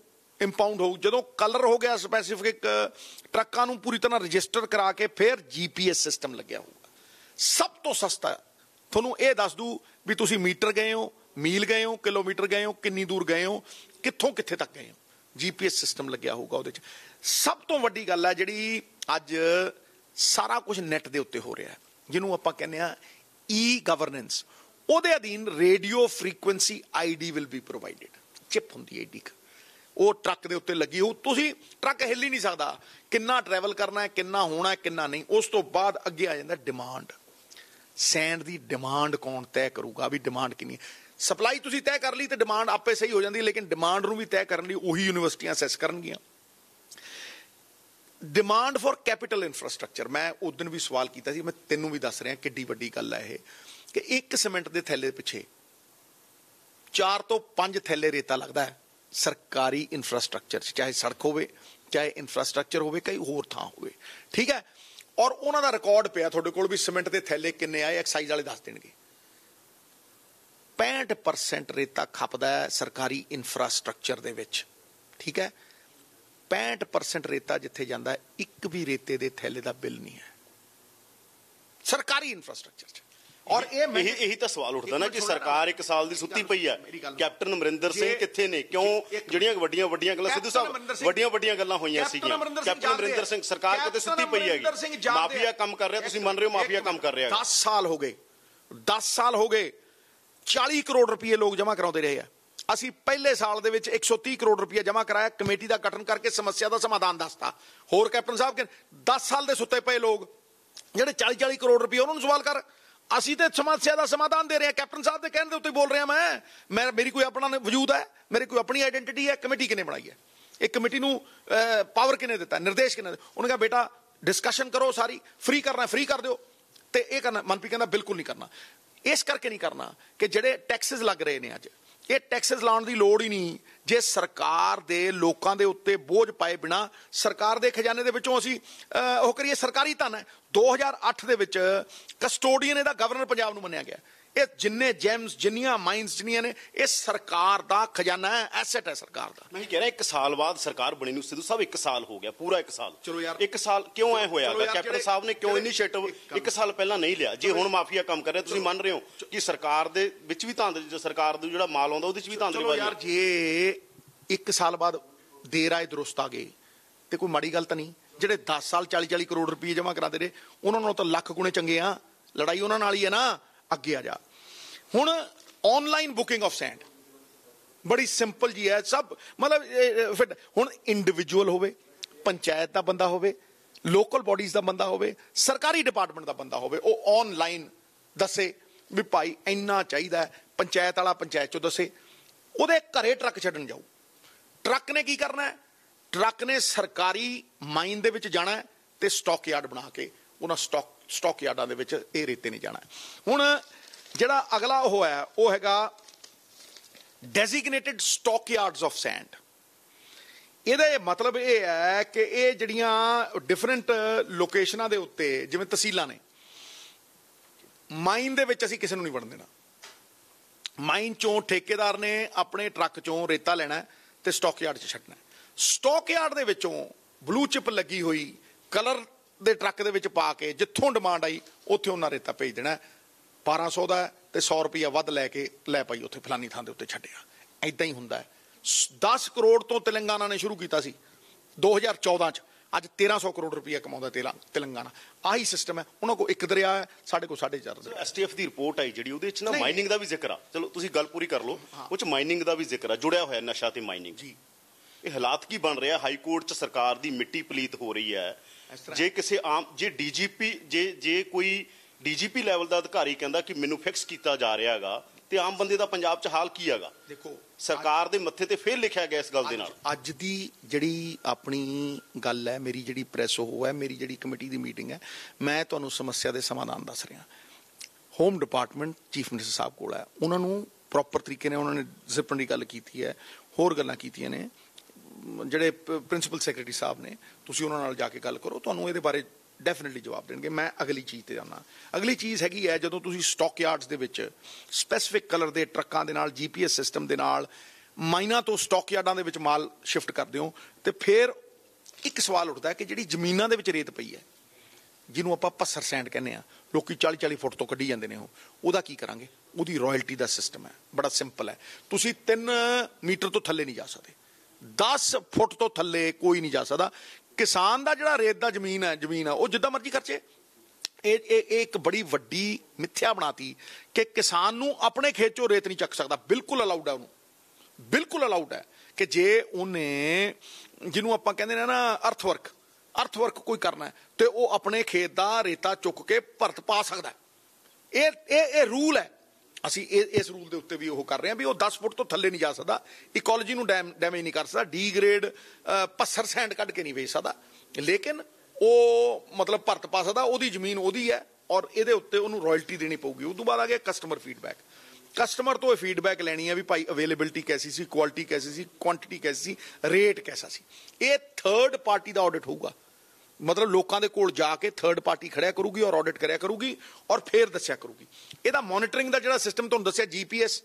ਇੰਪਾਊਂਡ ਹੋਊ। ਜਦੋਂ ਕਲਰ ਹੋ ਗਿਆ ਸਪੈਸੀਫਿਕ ਟਰੱਕਾਂ ਨੂੰ ਪੂਰੀ ਤਰ੍ਹਾਂ ਰਜਿਸਟਰ ਕਰਾ ਕੇ ਫਿਰ ਜੀਪੀਐਸ ਸਿਸਟਮ ਲੱਗਿਆ ਹੋਊਗਾ। ਸਭ ਤੋਂ ਸਸਤਾ, ਤੁਹਾਨੂੰ ਇਹ ਦੱਸ ਦੂ ਵੀ ਤੁਸੀਂ ਮੀਟਰ ਗਏ ਹੋ, ਮੀਲ ਗਏ ਹੋ, ਕਿਲੋਮੀਟਰ ਗਏ ਹੋ, ਕਿੰਨੀ ਦੂਰ ਗਏ ਹੋ, ਕਿੱਥੋਂ ਕਿੱਥੇ ਤੱਕ ਗਏ ਹੋ? ਜੀਪੀਐਸ ਸਿਸਟਮ ਲੱਗਿਆ ਹੋਊਗਾ ਉਹਦੇ 'ਚ। ਸਭ ਤੋਂ ਵੱਡੀ ਗੱਲ ਹੈ ਜਿਹੜੀ ਅੱਜ ਸਾਰਾ ਕੁਝ ਨੈਟ ਦੇ ਉੱਤੇ ਹੋ ਰਿਹਾ ਹੈ ਜਿਹਨੂੰ ਆਪਾਂ ਕਹਿੰਦੇ ਆ ਈ ਗਵਰਨੈਂਸ ਉਹਦੇ ਅਧੀਨ radio frequency ID will be provided chip ਹੁੰਦੀ ਹੈ ਏਡੀ ਉਹ ਟਰੱਕ ਦੇ ਉੱਤੇ ਲੱਗੀ ਹੋ ਤੁਸੀਂ ਟਰੱਕ ਹਿੱਲ ਹੀ ਨਹੀਂ ਸਕਦਾ। ਕਿੰਨਾ ਟਰੈਵਲ ਕਰਨਾ ਹੈ ਕਿੰਨਾ ਹੋਣਾ ਹੈ ਕਿੰਨਾ ਨਹੀਂ। ਉਸ ਤੋਂ ਬਾਅਦ ਅੱਗੇ ਆ ਜਾਂਦਾ ਡਿਮਾਂਡ ਸੈਂਡ ਦੀ ਡਿਮਾਂਡ ਕੌਣ ਤੈਅ ਕਰੂਗਾ? ਵੀ ਡਿਮਾਂਡ ਕਿੰਨੀ ਸਪਲਾਈ ਤੁਸੀਂ ਤੈਅ ਕਰ ਲਈ ਤੇ ਡਿਮਾਂਡ ਆਪੇ ਸਹੀ ਹੋ ਜਾਂਦੀ ਹੈ, ਲੇਕਿਨ ਡਿਮਾਂਡ ਨੂੰ ਵੀ ਤੈਅ ਕਰਨ ਲਈ ਉਹੀ ਯੂਨੀਵਰਸਿਟੀਆਂ ਅਸੈਸ ਕਰਨਗੀਆਂ। ਡਿਮਾਂਡ ਫॉर ਕੈਪੀਟਲ ਇਨਫਰਾਸਟ੍ਰਕਚਰ ਮੈਂ ਉਸ ਦਿਨ ਵੀ ਸਵਾਲ ਕੀਤਾ ਸੀ, ਮੈਂ ਤੈਨੂੰ ਵੀ ਦੱਸ ਰਿਹਾ ਕਿੱਡੀ ਵੱਡੀ ਗੱਲ ਹੈ ਇਹ, ਕਿ ਇੱਕ ਸੀਮੈਂਟ ਦੇ ਥੈਲੇ ਪਿੱਛੇ 4 ਤੋਂ 5 ਥੈਲੇ ਰੇਤਾ ਲੱਗਦਾ ਹੈ, ਸਰਕਾਰੀ ਇਨਫਰਾਸਟ੍ਰਕਚਰ 'ਚ, ਚਾਹੇ ਸੜਕ ਹੋਵੇ, ਚਾਹੇ ਇਨਫਰਾਸਟ੍ਰਕਚਰ ਹੋਵੇ, ਕਈ ਹੋਰ ਥਾਂ ਹੋਵੇ। ਠੀਕ ਹੈ? ਔਰ ਉਹਨਾਂ ਦਾ ਰਿਕਾਰਡ ਪਿਆ ਤੁਹਾਡੇ ਕੋਲ ਵੀ ਸੀਮੈਂਟ ਦੇ ਥੈਲੇ ਕਿੰਨੇ ਆਏ ਐਕਸਾਈਜ਼ ਵਾਲੇ ਦੱਸ ਦੇਣਗੇ। 65% ਰੇਤਾ ਖਪਦਾ ਹੈ ਸਰਕਾਰੀ ਇਨਫਰਾਸਟ੍ਰਕਚਰ ਦੇ ਵਿੱਚ। ਠੀਕ ਹੈ? 65% ਰੇਤਾ ਜਿੱਥੇ ਜਾਂਦਾ ਹੈ ਇੱਕ ਵੀ ਰੇਤੇ ਦੇ ਥੈਲੇ ਦਾ ਬਿੱਲ ਨਹੀਂ ਹੈ। ਸਰਕਾਰੀ ਇਨਫਰਾਸਟ੍ਰਕਚਰ 'ਚ। ਔਰ ਇਹ ਮੈਂ ਇਹੀ ਤਾਂ ਸਵਾਲ ਉੱਠਦਾ ਨਾ ਕਿ ਸਰਕਾਰ ਇੱਕ ਸਾਲ ਦੀ ਸੁੱਤੀ ਪਈ ਹੈ। ਕੈਪਟਨ ਅਮਰਿੰਦਰ ਸਿੰਘ ਕਿੱਥੇ ਨੇ? ਕਿਉਂ ਜਿਹੜੀਆਂ ਵੱਡੀਆਂ ਵੱਡੀਆਂ ਗੱਲਾਂ ਸਿੱਧੂ ਸਾਹਿਬ ਵੱਡੀਆਂ ਵੱਡੀਆਂ ਗੱਲਾਂ ਹੋਈਆਂ ਸੀਗੀਆਂ। ਕੈਪਟਨ ਅਮਰਿੰਦਰ ਸਿੰਘ ਸਰਕਾਰ ਕਿਤੇ ਸੁੱਤੀ ਪਈ ਹੈਗੀ। ਮਾਫੀਆ। ਕੰਮ ਕਰ ਰਿਹਾ ਤੁਸੀਂ ਮੰਨ ਰਹੇ ਹੋ ਮਾਫੀਆ ਕੰਮ ਕਰ ਰਿਹਾ 10 ਸਾਲ ਹੋ ਗਏ। 10 ਸਾਲ ਹੋ ਗਏ। 40 ਕਰੋੜ ਰੁਪਏ ਲੋਕ ਜਮ੍ਹਾਂ ਕਰਾਉਂਦੇ ਰਹੇ ਆ। ਅਸੀਂ ਪਹਿਲੇ ਸਾਲ ਦੇ ਵਿੱਚ 130 ਕਰੋੜ ਰੁਪਏ ਜਮ੍ਹਾਂ ਕਰਾਇਆ, ਕਮੇਟੀ ਦਾ ਗਠਨ ਕਰਕੇ ਸਮੱਸਿਆ ਦਾ ਸਮਾਧਾਨ ਦੱਸਤਾ। ਹੋਰ ਕੈਪਟਨ ਸਾਹਿਬ ਕਿ 10 ਸਾਲ ਦੇ ਸੁੱਤੇ ਪਏ ਲੋਕ, ਜਿਹੜੇ 40 40 ਕਰੋੜ ਰੁਪਏ ਉਹਨਾਂ ਨੂੰ ਸਵਾਲ ਕਰ। ਅਸੀਂ ਤੇ ਸਮੱਸਿਆ ਦਾ ਸਮਾਧਾਨ ਦੇ ਰਹੇ ਹਾਂ। ਕੈਪਟਨ ਸਾਹਿਬ ਦੇ ਕਹਿਣ ਦੇ ਉੱਤੇ ਬੋਲ ਰਿਹਾ ਮੈਂ ਮੈਂ, ਮੇਰੀ ਕੋਈ ਆਪਣਾ ਵਜੂਦ ਹੈ, ਮੇਰੀ ਕੋਈ ਆਪਣੀ ਆਇਡੈਂਟੀਟੀ ਹੈ, ਕਮੇਟੀ ਕਿਨੇ ਬਣਾਈ ਹੈ? ਇਹ ਕਮੇਟੀ ਨੂੰ ਪਾਵਰ ਕਿਨੇ ਦਿੱਤਾ ਨਿਰਦੇਸ਼ ਕਿਨੇ ਉਹਨੇ ਕਿਹਾ, ਬੇਟਾ ਡਿਸਕਸ਼ਨ ਕਰੋ ਸਾਰੀ ਫ੍ਰੀ ਕਰਨਾ ਫ੍ਰੀ ਕਰ ਦਿਓ। ਤੇ ਇਹ ਕਰਨਾ, ਮਨਪ੍ਰੀਤ ਕਹਿੰਦਾ, ਬਿਲਕੁਲ ਨਹੀਂ ਕਰਨਾ। ਇਸ ਕਰਕੇ ਨਹੀਂ ਕਰਨਾ ਕਿ ਜਿਹੜੇ ਟੈਕਸਸ ਲੱਗ ਰਹੇ ਨੇ ਅੱਜ ਇਹ ਟੈਕਸਸ ਲਾਉਣ ਦੀ ਲੋੜ ਹੀ ਨਹੀਂ। ਜੇ ਸਰਕਾਰ ਦੇ ਲੋਕਾਂ ਦੇ ਉੱਤੇ ਬੋਝ ਪਾਏ ਬਿਨਾ ਸਰਕਾਰ ਦੇ ਖਜ਼ਾਨੇ ਦੇ ਵਿੱਚੋਂ ਅਸੀਂ ਉਹ ਕਰੀਏ ਸਰਕਾਰੀ ਧਨ। ਹੈ 2008 ਦੇ ਵਿੱਚ ਕਸਟੋਡੀਅਨ ਇਹਦਾ ਗਵਰਨਰ ਪੰਜਾਬ ਨੂੰ ਮੰਨਿਆ ਗਿਆ। ਇਹ ਜਿੰਨੇ ਜੈਮਸ ਜਿੰਨੀਆਂ ਮਾਈਨਸ ਜਿੰਨੀਆਂ ਨੇ ਇਹ ਸਰਕਾਰ ਦਾ ਖਜ਼ਾਨਾ ਹੈ ਐਸੈਟ ਹੈ ਸਰਕਾਰ ਦਾ। ਮੈਂ ਕਹਿ ਰਿਹਾ ਇੱਕ ਸਾਲ ਬਾਅਦ ਸਰਕਾਰ ਬਣੀ ਨੂੰ ਸਿੱਧੂ ਸਾਹਿਬ ਇੱਕ ਸਾਲ ਹੋ ਗਿਆ ਪੂਰਾ ਇੱਕ ਸਾਲ। ਚਲੋ ਯਾਰ। ਇੱਕ ਸਾਲ ਕਿਉਂ ਐ ਹੋਇਆ? ਕੈਪਟਨ ਸਾਹਿਬ ਨੇ ਕਿਉਂ ਇਨੀਸ਼ੀਏਟਿਵ ਇੱਕ ਸਾਲ ਪਹਿਲਾਂ ਨਹੀਂ ਲਿਆ? ਜੇ ਹੁਣ ਮਾਫੀਆ ਕੰਮ ਕਰ ਰਿਹਾ ਤੁਸੀਂ ਮੰਨ ਰਹੇ ਹੋ ਕਿ ਸਰਕਾਰ ਦੇ ਵਿੱਚ ਵੀ ਧਾਂਦਲੀ ਜੋ ਸਰਕਾਰ ਦਾ ਜਿਹੜਾ ਮਾਲ ਆਉਂਦਾ ਉਹਦੇ ਵਿੱਚ ਵੀ ਧਾਂਦਲੀ ਚਲੋ ਯਾਰ ਜੇ ਇੱਕ ਸਾਲ ਬਾਅਦ ਦੇਰ ਆਏ ਦਰੁਸਤ ਆ ਗਏ ਤੇ ਕੋਈ ਮਾੜੀ ਗੱਲ ਤਾਂ ਨਹੀਂ। ਜਿਹੜੇ 10 ਸਾਲ 40 40 ਕਰੋੜ ਰੁਪਏ ਜਮ੍ਹਾਂ ਕਰਾਉਂਦੇ ਰਹੇ ਉਹਨਾਂ ਨਾਲੋਂ ਤਾਂ ਲੱਖ ਗੁਣੇ ਚੰਗੇ ਆ। ਲੜਾਈ ਉਹਨਾਂ ਨਾਲ ਹੀ ਹੈ ਨਾ ਅੱਗੇ ਆ ਜਾ। ਹੁਣ ਆਨਲਾਈਨ ਬੁਕਿੰਗ ਆਫ ਸੈਂਡ ਬੜੀ ਸਿੰਪਲ ਜੀ ਹੈ, ਸਭ, ਮਤਲਬ ਫਿਰ ਹੁਣ ਇੰਡੀਵਿਜੂਅਲ ਹੋਵੇ, ਪੰਚਾਇਤ ਦਾ ਬੰਦਾ ਹੋਵੇ ਲੋਕਲ ਬਾਡੀਜ਼ ਦਾ ਬੰਦਾ ਹੋਵੇ, ਸਰਕਾਰੀ ਡਿਪਾਰਟਮੈਂਟ ਦਾ ਬੰਦਾ ਹੋਵੇ, ਉਹ ਆਨਲਾਈਨ ਦੱਸੇ ਵੀ ਭਾਈ ਇੰਨਾ ਚਾਹੀਦਾ ਪੰਚਾਇਤ ਵਾਲਾ ਪੰਚਾਇਤ ਚੋਂ ਦੱਸੇ, ਉਹਦੇ ਘਰੇ ਟਰੱਕ ਛੱਡਣ ਜਾਊ ਟਰੱਕ ਨੇ ਕੀ ਕਰਨਾ ਟਰੱਕ ਨੇ ਸਰਕਾਰੀ ਮਾਈਨ ਦੇ ਵਿੱਚ ਜਾਣਾ ਹੈ ਤੇ ਸਟਾਕ ਯਾਰਡ ਬਣਾ ਕੇ, ਉਹਨਾਂ ਸਟਾਕ ਸਟਾਕ ਯਾਰਡਾਂ ਦੇ ਵਿੱਚ ਇਹ ਰੇਤੇ ਨਹੀਂ ਜਾਣਾ ਹੁਣ ਜਿਹੜਾ ਅਗਲਾ ਉਹ ਹੈ, ਉਹ ਹੈਗਾ designated stock yards of sand ਇਹਦਾ ਇਹ ਮਤਲਬ ਇਹ ਹੈ ਕਿ ਇਹ ਜਿਹੜੀਆਂ ਡਿਫਰੈਂਟ ਲੋਕੇਸ਼ਨਾਂ ਦੇ ਉੱਤੇ, ਜਿਵੇਂ ਤਹਿਸੀਲਾਂ ਨੇ ਮਾਈਨ ਦੇ ਵਿੱਚ ਅਸੀਂ ਕਿਸੇ ਨੂੰ ਨਹੀਂ ਵੜਨ ਦੇਣਾ। ਮਾਈਨ ਚੋਂ ਠੇਕੇਦਾਰ ਨੇ ਆਪਣੇ ਟਰੱਕ ਚੋਂ ਰੇਤਾ ਲੈਣਾ ਹੈ ਤੇ ਸਟਾਕ ਯਾਰਡ 'ਚ ਛੱਡਣਾ ਹੈ। ਸਟਾਕ ਯਾਰਡ ਦੇ ਵਿੱਚੋਂ ਬਲੂ ਚਿਪ ਲੱਗੀ ਹੋਈ ਕਲਰ ਦੇ ਟਰੱਕ ਦੇ ਵਿੱਚ ਪਾ ਕੇ ਜਿੱਥੋਂ ਡਿਮਾਂਡ ਆਈ, ਉੱਥੇ ਉਹਨਾਂ ਰੇਤਾ ਭੇਜ ਦੇਣਾ 1200 ਦਾ ਤੇ 100 ਰੁਪਈਆ ਵੱਧ ਲੈ ਕੇ ਲੈ ਪਾਈ ਉੱਥੇ ਫਲਾਨੀ ਥਾਂ ਦੇ ਉੱਤੇ ਛੱਡਿਆ। ਐਦਾਂ ਹੀ ਹੁੰਦਾ ਹੈ। ਸ- 10 ਕਰੋੜ ਤੋਂ ਤੇਲੰਗਾਨਾ ਨੇ ਸ਼ੁਰੂ ਕੀਤਾ ਸੀ 2014 ਚ। ਅੱਜ 1300 ਕਰੋੜ ਰੁਪਈਆ ਕਮਾਉਂਦਾ ਤੇਲਾ ਤੇਲੰਗਾਨਾ। ਆਹੀ ਸਿਸਟਮ ਹੈ। ਉਹਨਾਂ ਕੋਲ ਇੱਕ ਦਰਿਆ ਹੈ ਸਾਡੇ ਕੋਲ 4.5 ਦਰਿਆ। ਐਸਟੀਐਫ ਦੀ ਰਿਪੋਰਟ ਆਈ ਜਿਹੜੀ ਉਹਦੇ ਵਿੱਚ ਨਾ। ਮਾਈਨਿੰਗ ਦਾ ਵੀ ਜ਼ਿਕਰ ਆ। ਚਲੋ ਤੁਸੀਂ ਗੱਲ ਪੂਰੀ ਕਰ ਲਓ। ਉਹ ਚ ਮਾਈਨਿੰਗ ਦਾ ਵੀ ਜ਼ਿਕਰ ਆ ਜੁੜਿਆ ਹੋਇਆ ਨਸ਼ਾ ਤੇ ਮਾਈਨਿੰਗ ਜੀ। ਇਹ ਹਾਲਾਤ ਕੀ ਬਣ ਰਿਹਾ? ਹਾਈ ਕੋਰਟ ਚ ਸਰਕਾਰ ਦੀ ਮਿੱਟੀ ਪਲੀਤ ਹੋ ਰਹੀ ਹੈ। ਜੇ ਕਿਸੇ ਆਮ ਜੇ ਡੀਜੀਪੀ ਜੇ ਜੇ ਕੋਈ ਡੀਜੀਪੀ ਲੈਵਲ ਦਾ ਅਧਿਕਾਰੀ ਕਹਿੰਦਾ ਕਿ ਮੈਨੂੰ ਫਿਕਸ ਕੀਤਾ ਜਾ ਰਿਹਾ ਹੈਗਾ ਤੇ ਆਮ ਬੰਦੇ ਦਾ ਪੰਜਾਬ ਚ ਹਾਲ ਕੀ ਹੈਗਾ? ਦੇਖੋ ਸਰਕਾਰ ਦੇ ਮੱਥੇ ਤੇ ਫੇਰ ਲਿਖਿਆ ਗਿਆ ਇਸ ਗੱਲ ਦੇ ਨਾਲ। ਅੱਜ- ਦੀ ਜਿਹੜੀ ਆਪਣੀ ਗੱਲ ਹੈ ਮੇਰੀ ਜਿਹੜੀ ਪ੍ਰੈਸ ਉਹ ਹੈ ਮੇਰੀ ਜਿਹੜੀ ਕਮੇਟੀ ਦੀ ਮੀਟਿੰਗ ਹੈ ਮੈਂ ਤੁਹਾਨੂੰ ਸਮੱਸਿਆ ਦੇ ਸਮਾਧਾਨ ਦੱਸ ਰਿਹਾ। ਹੋਮ ਡਿਪਾਰਟਮੈਂਟ ਚੀਫ ਮਿਨਿਸਟਰ ਸਾਹਿਬ ਕੋਲ ਹੈ। ਉਹਨਾਂ ਨੂੰ ਪ੍ਰੋਪਰ ਤਰੀਕੇ ਨਾਲ ਉਹਨਾਂ ਨੇ ਜ਼ਿਪਣ ਦੀ ਗੱਲ ਕੀਤੀ ਹੈ ਹੋਰ ਗੱਲਾਂ ਕੀਤੀਆਂ ਨੇ। ਜਿਹੜੇ ਪ੍ਰਿੰਸੀਪਲ ਸੈਕਟਰੀ ਸਾਹਿਬ ਨੇ ਤੁਸੀਂ ਉਹਨਾਂ ਨਾਲ ਜਾ ਕੇ ਗੱਲ ਕਰੋ ਤੁਹਾਨੂੰ ਇਹਦੇ ਬਾਰੇ ਡੈਫੀਨਿਟਲੀ ਜਵਾਬ ਦੇਣਗੇ, ਮੈਂ ਅਗਲੀ ਚੀਜ਼ ਤੇ ਜਾਣਾ ਅਗਲੀ ਚੀਜ਼ ਹੈਗੀ ਹੈ, ਜਦੋਂ ਤੁਸੀਂ ਸਟਾਕ ਯਾਰਡਸ ਦੇ ਵਿੱਚ ਸਪੈਸੀਫਿਕ ਕਲਰ ਦੇ ਟਰੱਕਾਂ ਦੇ ਨਾਲ ਜੀਪੀਐਸ ਸਿਸਟਮ ਦੇ ਨਾਲ, ਮਾਈਨਾਂ ਤੋਂ ਸਟਾਕ ਯਾਰਡਾਂ ਦੇ ਵਿੱਚ ਮਾਲ ਸ਼ਿਫਟ ਕਰਦੇ ਹੋ, ਤੇ ਫਿਰ ਇੱਕ ਸਵਾਲ ਉੱਠਦਾ ਕਿ ਜਿਹੜੀ ਜ਼ਮੀਨਾਂ ਦੇ ਵਿੱਚ ਰੇਤ ਪਈ ਹੈ, ਜਿਹਨੂੰ ਆਪਾਂ ਪੱਸਰ ਸੈਂਡ ਕਹਿੰਦੇ ਆ ਲੋਕੀ 40 40 ਫੁੱਟ ਤੋਂ ਕੱਢੀ ਜਾਂਦੇ ਨੇ ਉਹ, ਉਹਦਾ ਕੀ ਕਰਾਂਗੇ? ਉਹਦੀ ਰਾਇਲਟੀ ਦਾ ਸਿਸਟਮ ਹੈ, ਬੜਾ ਸਿੰਪਲ ਹੈ। ਤੁਸੀਂ 3 ਮੀਟਰ ਤੋਂ ਥੱਲੇ ਨਹੀਂ ਜਾ ਸਕਦੇ। 10 ਫੁੱਟ ਤੋਂ ਥੱਲੇ ਕੋਈ ਨਹੀਂ ਜਾ ਸਕਦਾ। ਕਿਸਾਨ ਦਾ ਜਿਹੜਾ ਰੇਤ ਦਾ ਜ਼ਮੀਨ ਹੈ ਜ਼ਮੀਨ ਹੈ ਉਹ ਜਿੱਦਾਂ ਮਰਜ਼ੀ ਖਰਚੇ। ਇਹ ਇਹ ਇਹ ਇੱਕ ਬੜੀ ਵੱਡੀ ਮਿੱਥਿਆ ਬਣਾਤੀ ਕਿ ਕਿਸਾਨ ਨੂੰ ਆਪਣੇ ਖੇਤ ਚੋਂ ਰੇਤ ਨਹੀਂ ਚੱਕ ਸਕਦਾ। ਬਿਲਕੁਲ ਅਲਾਉਡ ਹੈ ਉਹਨੂੰ। ਬਿਲਕੁਲ ਅਲਾਉਡ ਹੈ ਕਿ ਜੇ ਉਹਨੇ, ਜਿਹਨੂੰ ਆਪਾਂ ਕਹਿੰਦੇ ਨੇ ਨਾ ਅਰਥ ਵਰਕ ਅਰਥ ਵਰਕ ਕੋਈ ਕਰਨਾ ਹੈ, ਤੇ ਉਹ ਆਪਣੇ ਖੇਤ ਦਾ ਰੇਤਾ ਚੁੱਕ ਕੇ ਭਰਤ ਪਾ ਸਕਦਾ ਇਹ ਇਹ ਇਹ ਰੂਲ ਹੈ। ਅਸੀਂ ਇਹ, ਇਸ ਰੂਲ ਦੇ ਉੱਤੇ ਵੀ ਉਹ ਕਰ ਰਹੇ ਹਾਂ ਵੀ ਉਹ 10 ਫੁੱਟ ਤੋਂ ਥੱਲੇ ਨਹੀਂ ਜਾ ਸਕਦਾ। ਇਕੋਲੋਜੀ ਨੂੰ ਡੈਮ, ਡੈਮੇਜ ਨਹੀਂ ਕਰ ਸਕਦਾ। ਡੀਗ੍ਰੇਡ ਪੱਥਰ ਸੈਂਡ ਕੱਢ ਕੇ ਨਹੀਂ ਵੇਚ ਸਕਦਾ। ਲੇਕਿਨ ਉਹ ਮਤਲਬ ਭਰਤ ਪਾ ਸਕਦਾ, ਉਹਦੀ ਜ਼ਮੀਨ ਉਹਦੀ ਹੈ ਔਰ ਇਹਦੇ ਉੱਤੇ ਉਹਨੂੰ ਰਾਇਲਟੀ ਦੇਣੀ ਪਊਗੀ। ਉਸ ਤੋਂ ਬਾਅਦ ਆ ਗਿਆ ਕਸਟਮਰ ਫੀਡਬੈਕ ਕਸਟਮਰ ਤੋਂ ਇਹ ਫੀਡਬੈਕ ਲੈਣੀ ਹੈ ਵੀ ਭਾਈ ਅਵੇਲੇਬਿਲਟੀ ਕੈਸੀ ਸੀ ਕੁਆਲਿਟੀ ਕੈਸੀ ਸੀ ਕੁਆਂਟੀਟੀ ਕੈਸੀ ਸੀ ਰੇਟ ਕੈਸਾ ਸੀ। ਇਹ ਥਰਡ ਪਾਰਟੀ ਦਾ ਆਡਿਟ ਹੋਊਗਾ। ਮਤਲਬ ਲੋਕਾਂ ਦੇ ਕੋਲ ਜਾ ਕੇ ਥਰਡ ਪਾਰਟੀ ਖੜਿਆ ਕਰੂਗੀ ਔਰ ਆਡਿਟ ਕਰਿਆ ਕਰੂਗੀ ਔਰ ਫੇਰ ਦੱਸਿਆ ਕਰੂਗੀ। ਇਹਦਾ ਮੋਨੀਟਰਿੰਗ ਦਾ ਜਿਹੜਾ ਸਿਸਟਮ ਤੁਹਾਨੂੰ ਦੱਸਿਆ ਜੀਪੀਐਸ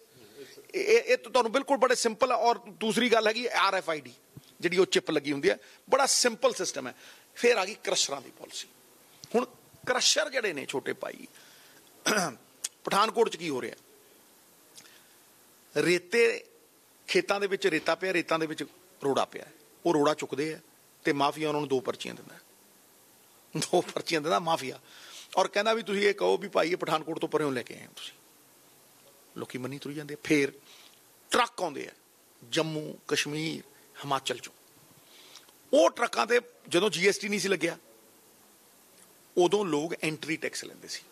ਇਹ ਇਹ ਤਾਂ ਤੁਹਾਨੂੰ ਬਿਲਕੁਲ ਬੜੇ ਸਿੰਪਲ ਔਰ ਦੂਸਰੀ ਗੱਲ ਹੈਗੀ ਆਰਐਫਆਈਡੀ ਜਿਹੜੀ ਉਹ ਚਿਪ ਲੱਗੀ ਹੁੰਦੀ ਹੈ। ਬੜਾ ਸਿੰਪਲ ਸਿਸਟਮ ਹੈ। ਫੇਰ ਆ ਗਈ ਕ੍ਰਸ਼ਰਾਂ ਦੀ ਪਾਲਿਸੀ ਹੁਣ ਕ੍ਰਸ਼ਰ ਜਿਹੜੇ ਨੇ ਛੋਟੇ ਭਾਈ, ਪਠਾਨਕੋਟ ਚ ਕੀ ਹੋ ਰਿਹਾ? ਰੇਤੇ ਖੇਤਾਂ ਦੇ ਵਿੱਚ ਰੇਤਾ ਪਿਆ, ਰੇਤਾਂ ਦੇ ਵਿੱਚ ਰੋੜਾ ਪਿਆ। ਉਹ ਰੋੜਾ ਚੁੱਕਦੇ ਆ ਤੇ ਮਾਫੀਆ ਉਹਨਾਂ ਨੂੰ ਦੋ ਪਰਚੀਆਂ ਦਿੰਦਾ। ਦੋ ਪਰਚੀਆਂ ਦਿੰਦਾ ਮਾਫੀਆ। ਔਰ ਕਹਿੰਦਾ ਵੀ ਤੁਸੀਂ ਇਹ ਕਹੋ ਵੀ ਭਾਈ ਇਹ ਪਠਾਨਕੋਟ ਤੋਂ ਪਰਿਓਂ ਲੈ ਕੇ ਆਏ ਹੋ ਤੁਸੀਂ। ਲੋਕੀ ਮੰਨੀ ਤੁਰ ਜਾਂਦੇ ਆ। ਫੇਰ ਟਰੱਕ ਆਉਂਦੇ ਆ। ਜੰਮੂ, ਕਸ਼ਮੀਰ, ਹਿਮਾਚਲ ਚੋਂ। ਉਹ ਟਰੱਕਾਂ ਤੇ ਜਦੋਂ ਜੀਐਸਟੀ ਨਹੀਂ ਸੀ ਲੱਗਿਆ, ਉਦੋਂ ਲੋਕ ਐਂਟਰੀ ਟੈਕਸ ਲੈਂਦੇ ਸੀ।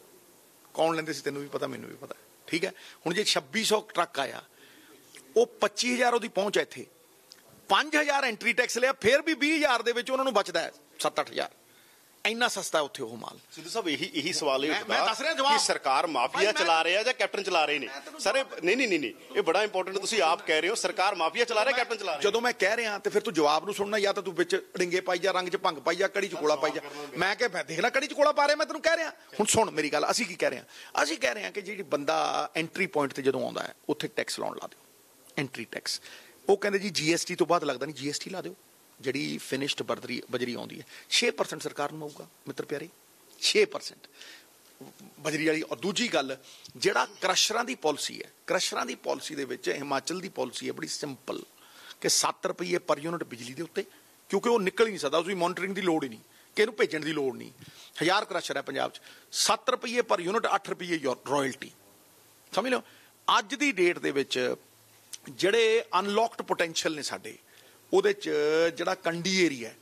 ਕੌਣ ਲੈਂਦੇ ਸੀ ਤੈਨੂੰ ਵੀ ਪਤਾ, ਮੈਨੂੰ ਵੀ ਪਤਾ। ਠੀਕ ਹੈ? ਹੁਣ ਜੇ 2600 ਟਰੱਕ ਆਇਆ, ਉਹ 25000 ਉਹਦੀ ਪਹੁੰਚ ਹੈ ਇੱਥੇ। 5000 ਐਂਟਰੀ ਟੈਕਸ ਲਿਆ, ਫਿਰ ਵੀ 20000 ਦੇ ਵਿੱਚ ਉਹਨਾਂ ਨੂੰ ਬਚਦਾ ਹੈ 7-8000 ਇੰਨਾ ਸਸਤਾ ਹੈ ਉੱਥੇ ਉਹ ਮਾਲ। ਸਿੱਧੂ ਸਾਹਿਬ ਇਹੀ ਇਹੀ ਸਵਾਲ ਇਹ ਮੈਂ- ਦੱਸ ਰਿਹਾ ਜਵਾਬ। ਕਿ ਸਰਕਾਰ ਮਾਫੀਆ ਚਲਾ ਰਿਹਾ ਜਾਂ ਕੈਪਟਨ ਚਲਾ ਰਹੇ ਨੇ? ਸਰ ਨਹੀਂ ਨਹੀਂ ਨਹੀਂ ਇਹ ਬੜਾ ਇੰਪੋਰਟੈਂਟ ਤੁਸੀਂ ਆਪ ਕਹਿ ਰਹੇ ਹੋ ਸਰਕਾਰ ਮਾਫੀਆ ਚਲਾ ਰਿਹਾ ਕੈਪਟਨ ਚਲਾ ਰਿਹਾ? ਜਦੋਂ ਮੈਂ ਕਹਿ ਰਿਹਾ ਤੇ ਫਿਰ ਤੂੰ ਜਵਾਬ ਨੂੰ ਸੁਣਨਾ ਜਾਂ ਤਾਂ ਤੂੰ ਵਿੱਚ ਡਿੰਗੇ ਪਾਈ ਜਾ ਰੰਗ 'ਚ ਭੰਗ ਪਾਈ ਜਾ ਕੜੀ 'ਚ ਕੋਲਾ ਪਾਈ ਜਾ ਮੈਂ ਕਿਹਾ ਮੈਂ ਦੇਖ ਲੈ ਕੜੀ 'ਚ ਕੋਲਾ ਪਾ ਰਿਹਾ ਮੈਂ ਤੈਨੂੰ ਕਹਿ ਰਿਹਾ। ਹੁਣ ਸੁਣ ਮੇਰੀ ਗੱਲ ਅਸੀਂ ਕੀ ਕਹਿ ਰਹੇ ਹਾਂ? ਅਸੀਂ ਕਹਿ ਰਹੇ ਹਾਂ ਕਿ ਜਿਹੜੀ ਬੰਦਾ ਐਂਟਰੀ ਪੁਆਇੰਟ ਤੇ ਜਦੋਂ ਆਉਂਦਾ ਹੈ ਉੱਥੇ ਟੈਕਸ ਲਾਉਣ ਲਾ ਦਿਓ। ਐਂਟਰੀ ਟੈਕਸ ਉਹ ਕਹਿੰਦੇ ਜੀ ਜੀਐਸਟੀ ਤੋਂ ਬਾਅਦ ਲੱਗਦਾ ਨਹੀਂ ਜੀਐਸਟੀ ਲਾ ਦਿਓ। ਜਿਹੜੀ ਫਿਨਿਸ਼ਡ ਬਰਦਰੀ, ਬਜਰੀ ਆਉਂਦੀ ਹੈ। 6% ਸਰਕਾਰ ਨੂੰ ਆਊਗਾ, ਮਿੱਤਰ ਪਿਆਰੇ। 6% ਬਜਰੀ ਵਾਲੀ, ਔਰ ਦੂਜੀ ਗੱਲ, ਜਿਹੜਾ ਕ੍ਰਸ਼ਰਾਂ ਦੀ ਪਾਲਿਸੀ ਹੈ, ਕ੍ਰਸ਼ਰਾਂ ਦੀ ਪਾਲਿਸੀ ਦੇ ਵਿੱਚ, ਹਿਮਾਚਲ ਦੀ ਪਾਲਿਸੀ ਹੈ, ਬੜੀ ਸਿੰਪਲ ਕਿ 7 ਰੁਪਏ ਪਰ ਯੂਨਿਟ ਬਿਜਲੀ ਦੇ ਉੱਤੇ, ਕਿਉਂਕਿ ਉਹ ਨਿਕਲ ਹੀ ਨਹੀਂ ਸਕਦਾ ਉਸ ਦੀ ਮੋਨਿਟਰਿੰਗ ਦੀ ਲੋੜ ਹੀ ਨਹੀਂ, ਕਿ ਇਹਨੂੰ ਭੇਜਣ ਦੀ ਲੋੜ ਨਹੀਂ। ਹਜ਼ਾਰ ਕ੍ਰਸ਼ਰ ਹੈ ਪੰਜਾਬ 'ਚ। 7 ਰੁਪਏ ਪਰ ਯੂਨਿਟ 8 ਰੁਪਏ ਰਾਇਲਟੀ ਸਮਝ ਲਓ? ਅੱਜ ਦੀ ਡੇਟ ਦੇ ਵਿੱਚ ਜਿਹੜੇ ਅਨਲੌਕਡ ਪੋਟੈਂਸ਼ੀਅਲ ਨੇ ਸਾਡੇ ਉਹਦੇ 'ਚ ਜਿਹੜਾ ਕੰਡੀ ਏਰੀਆ ਹੈ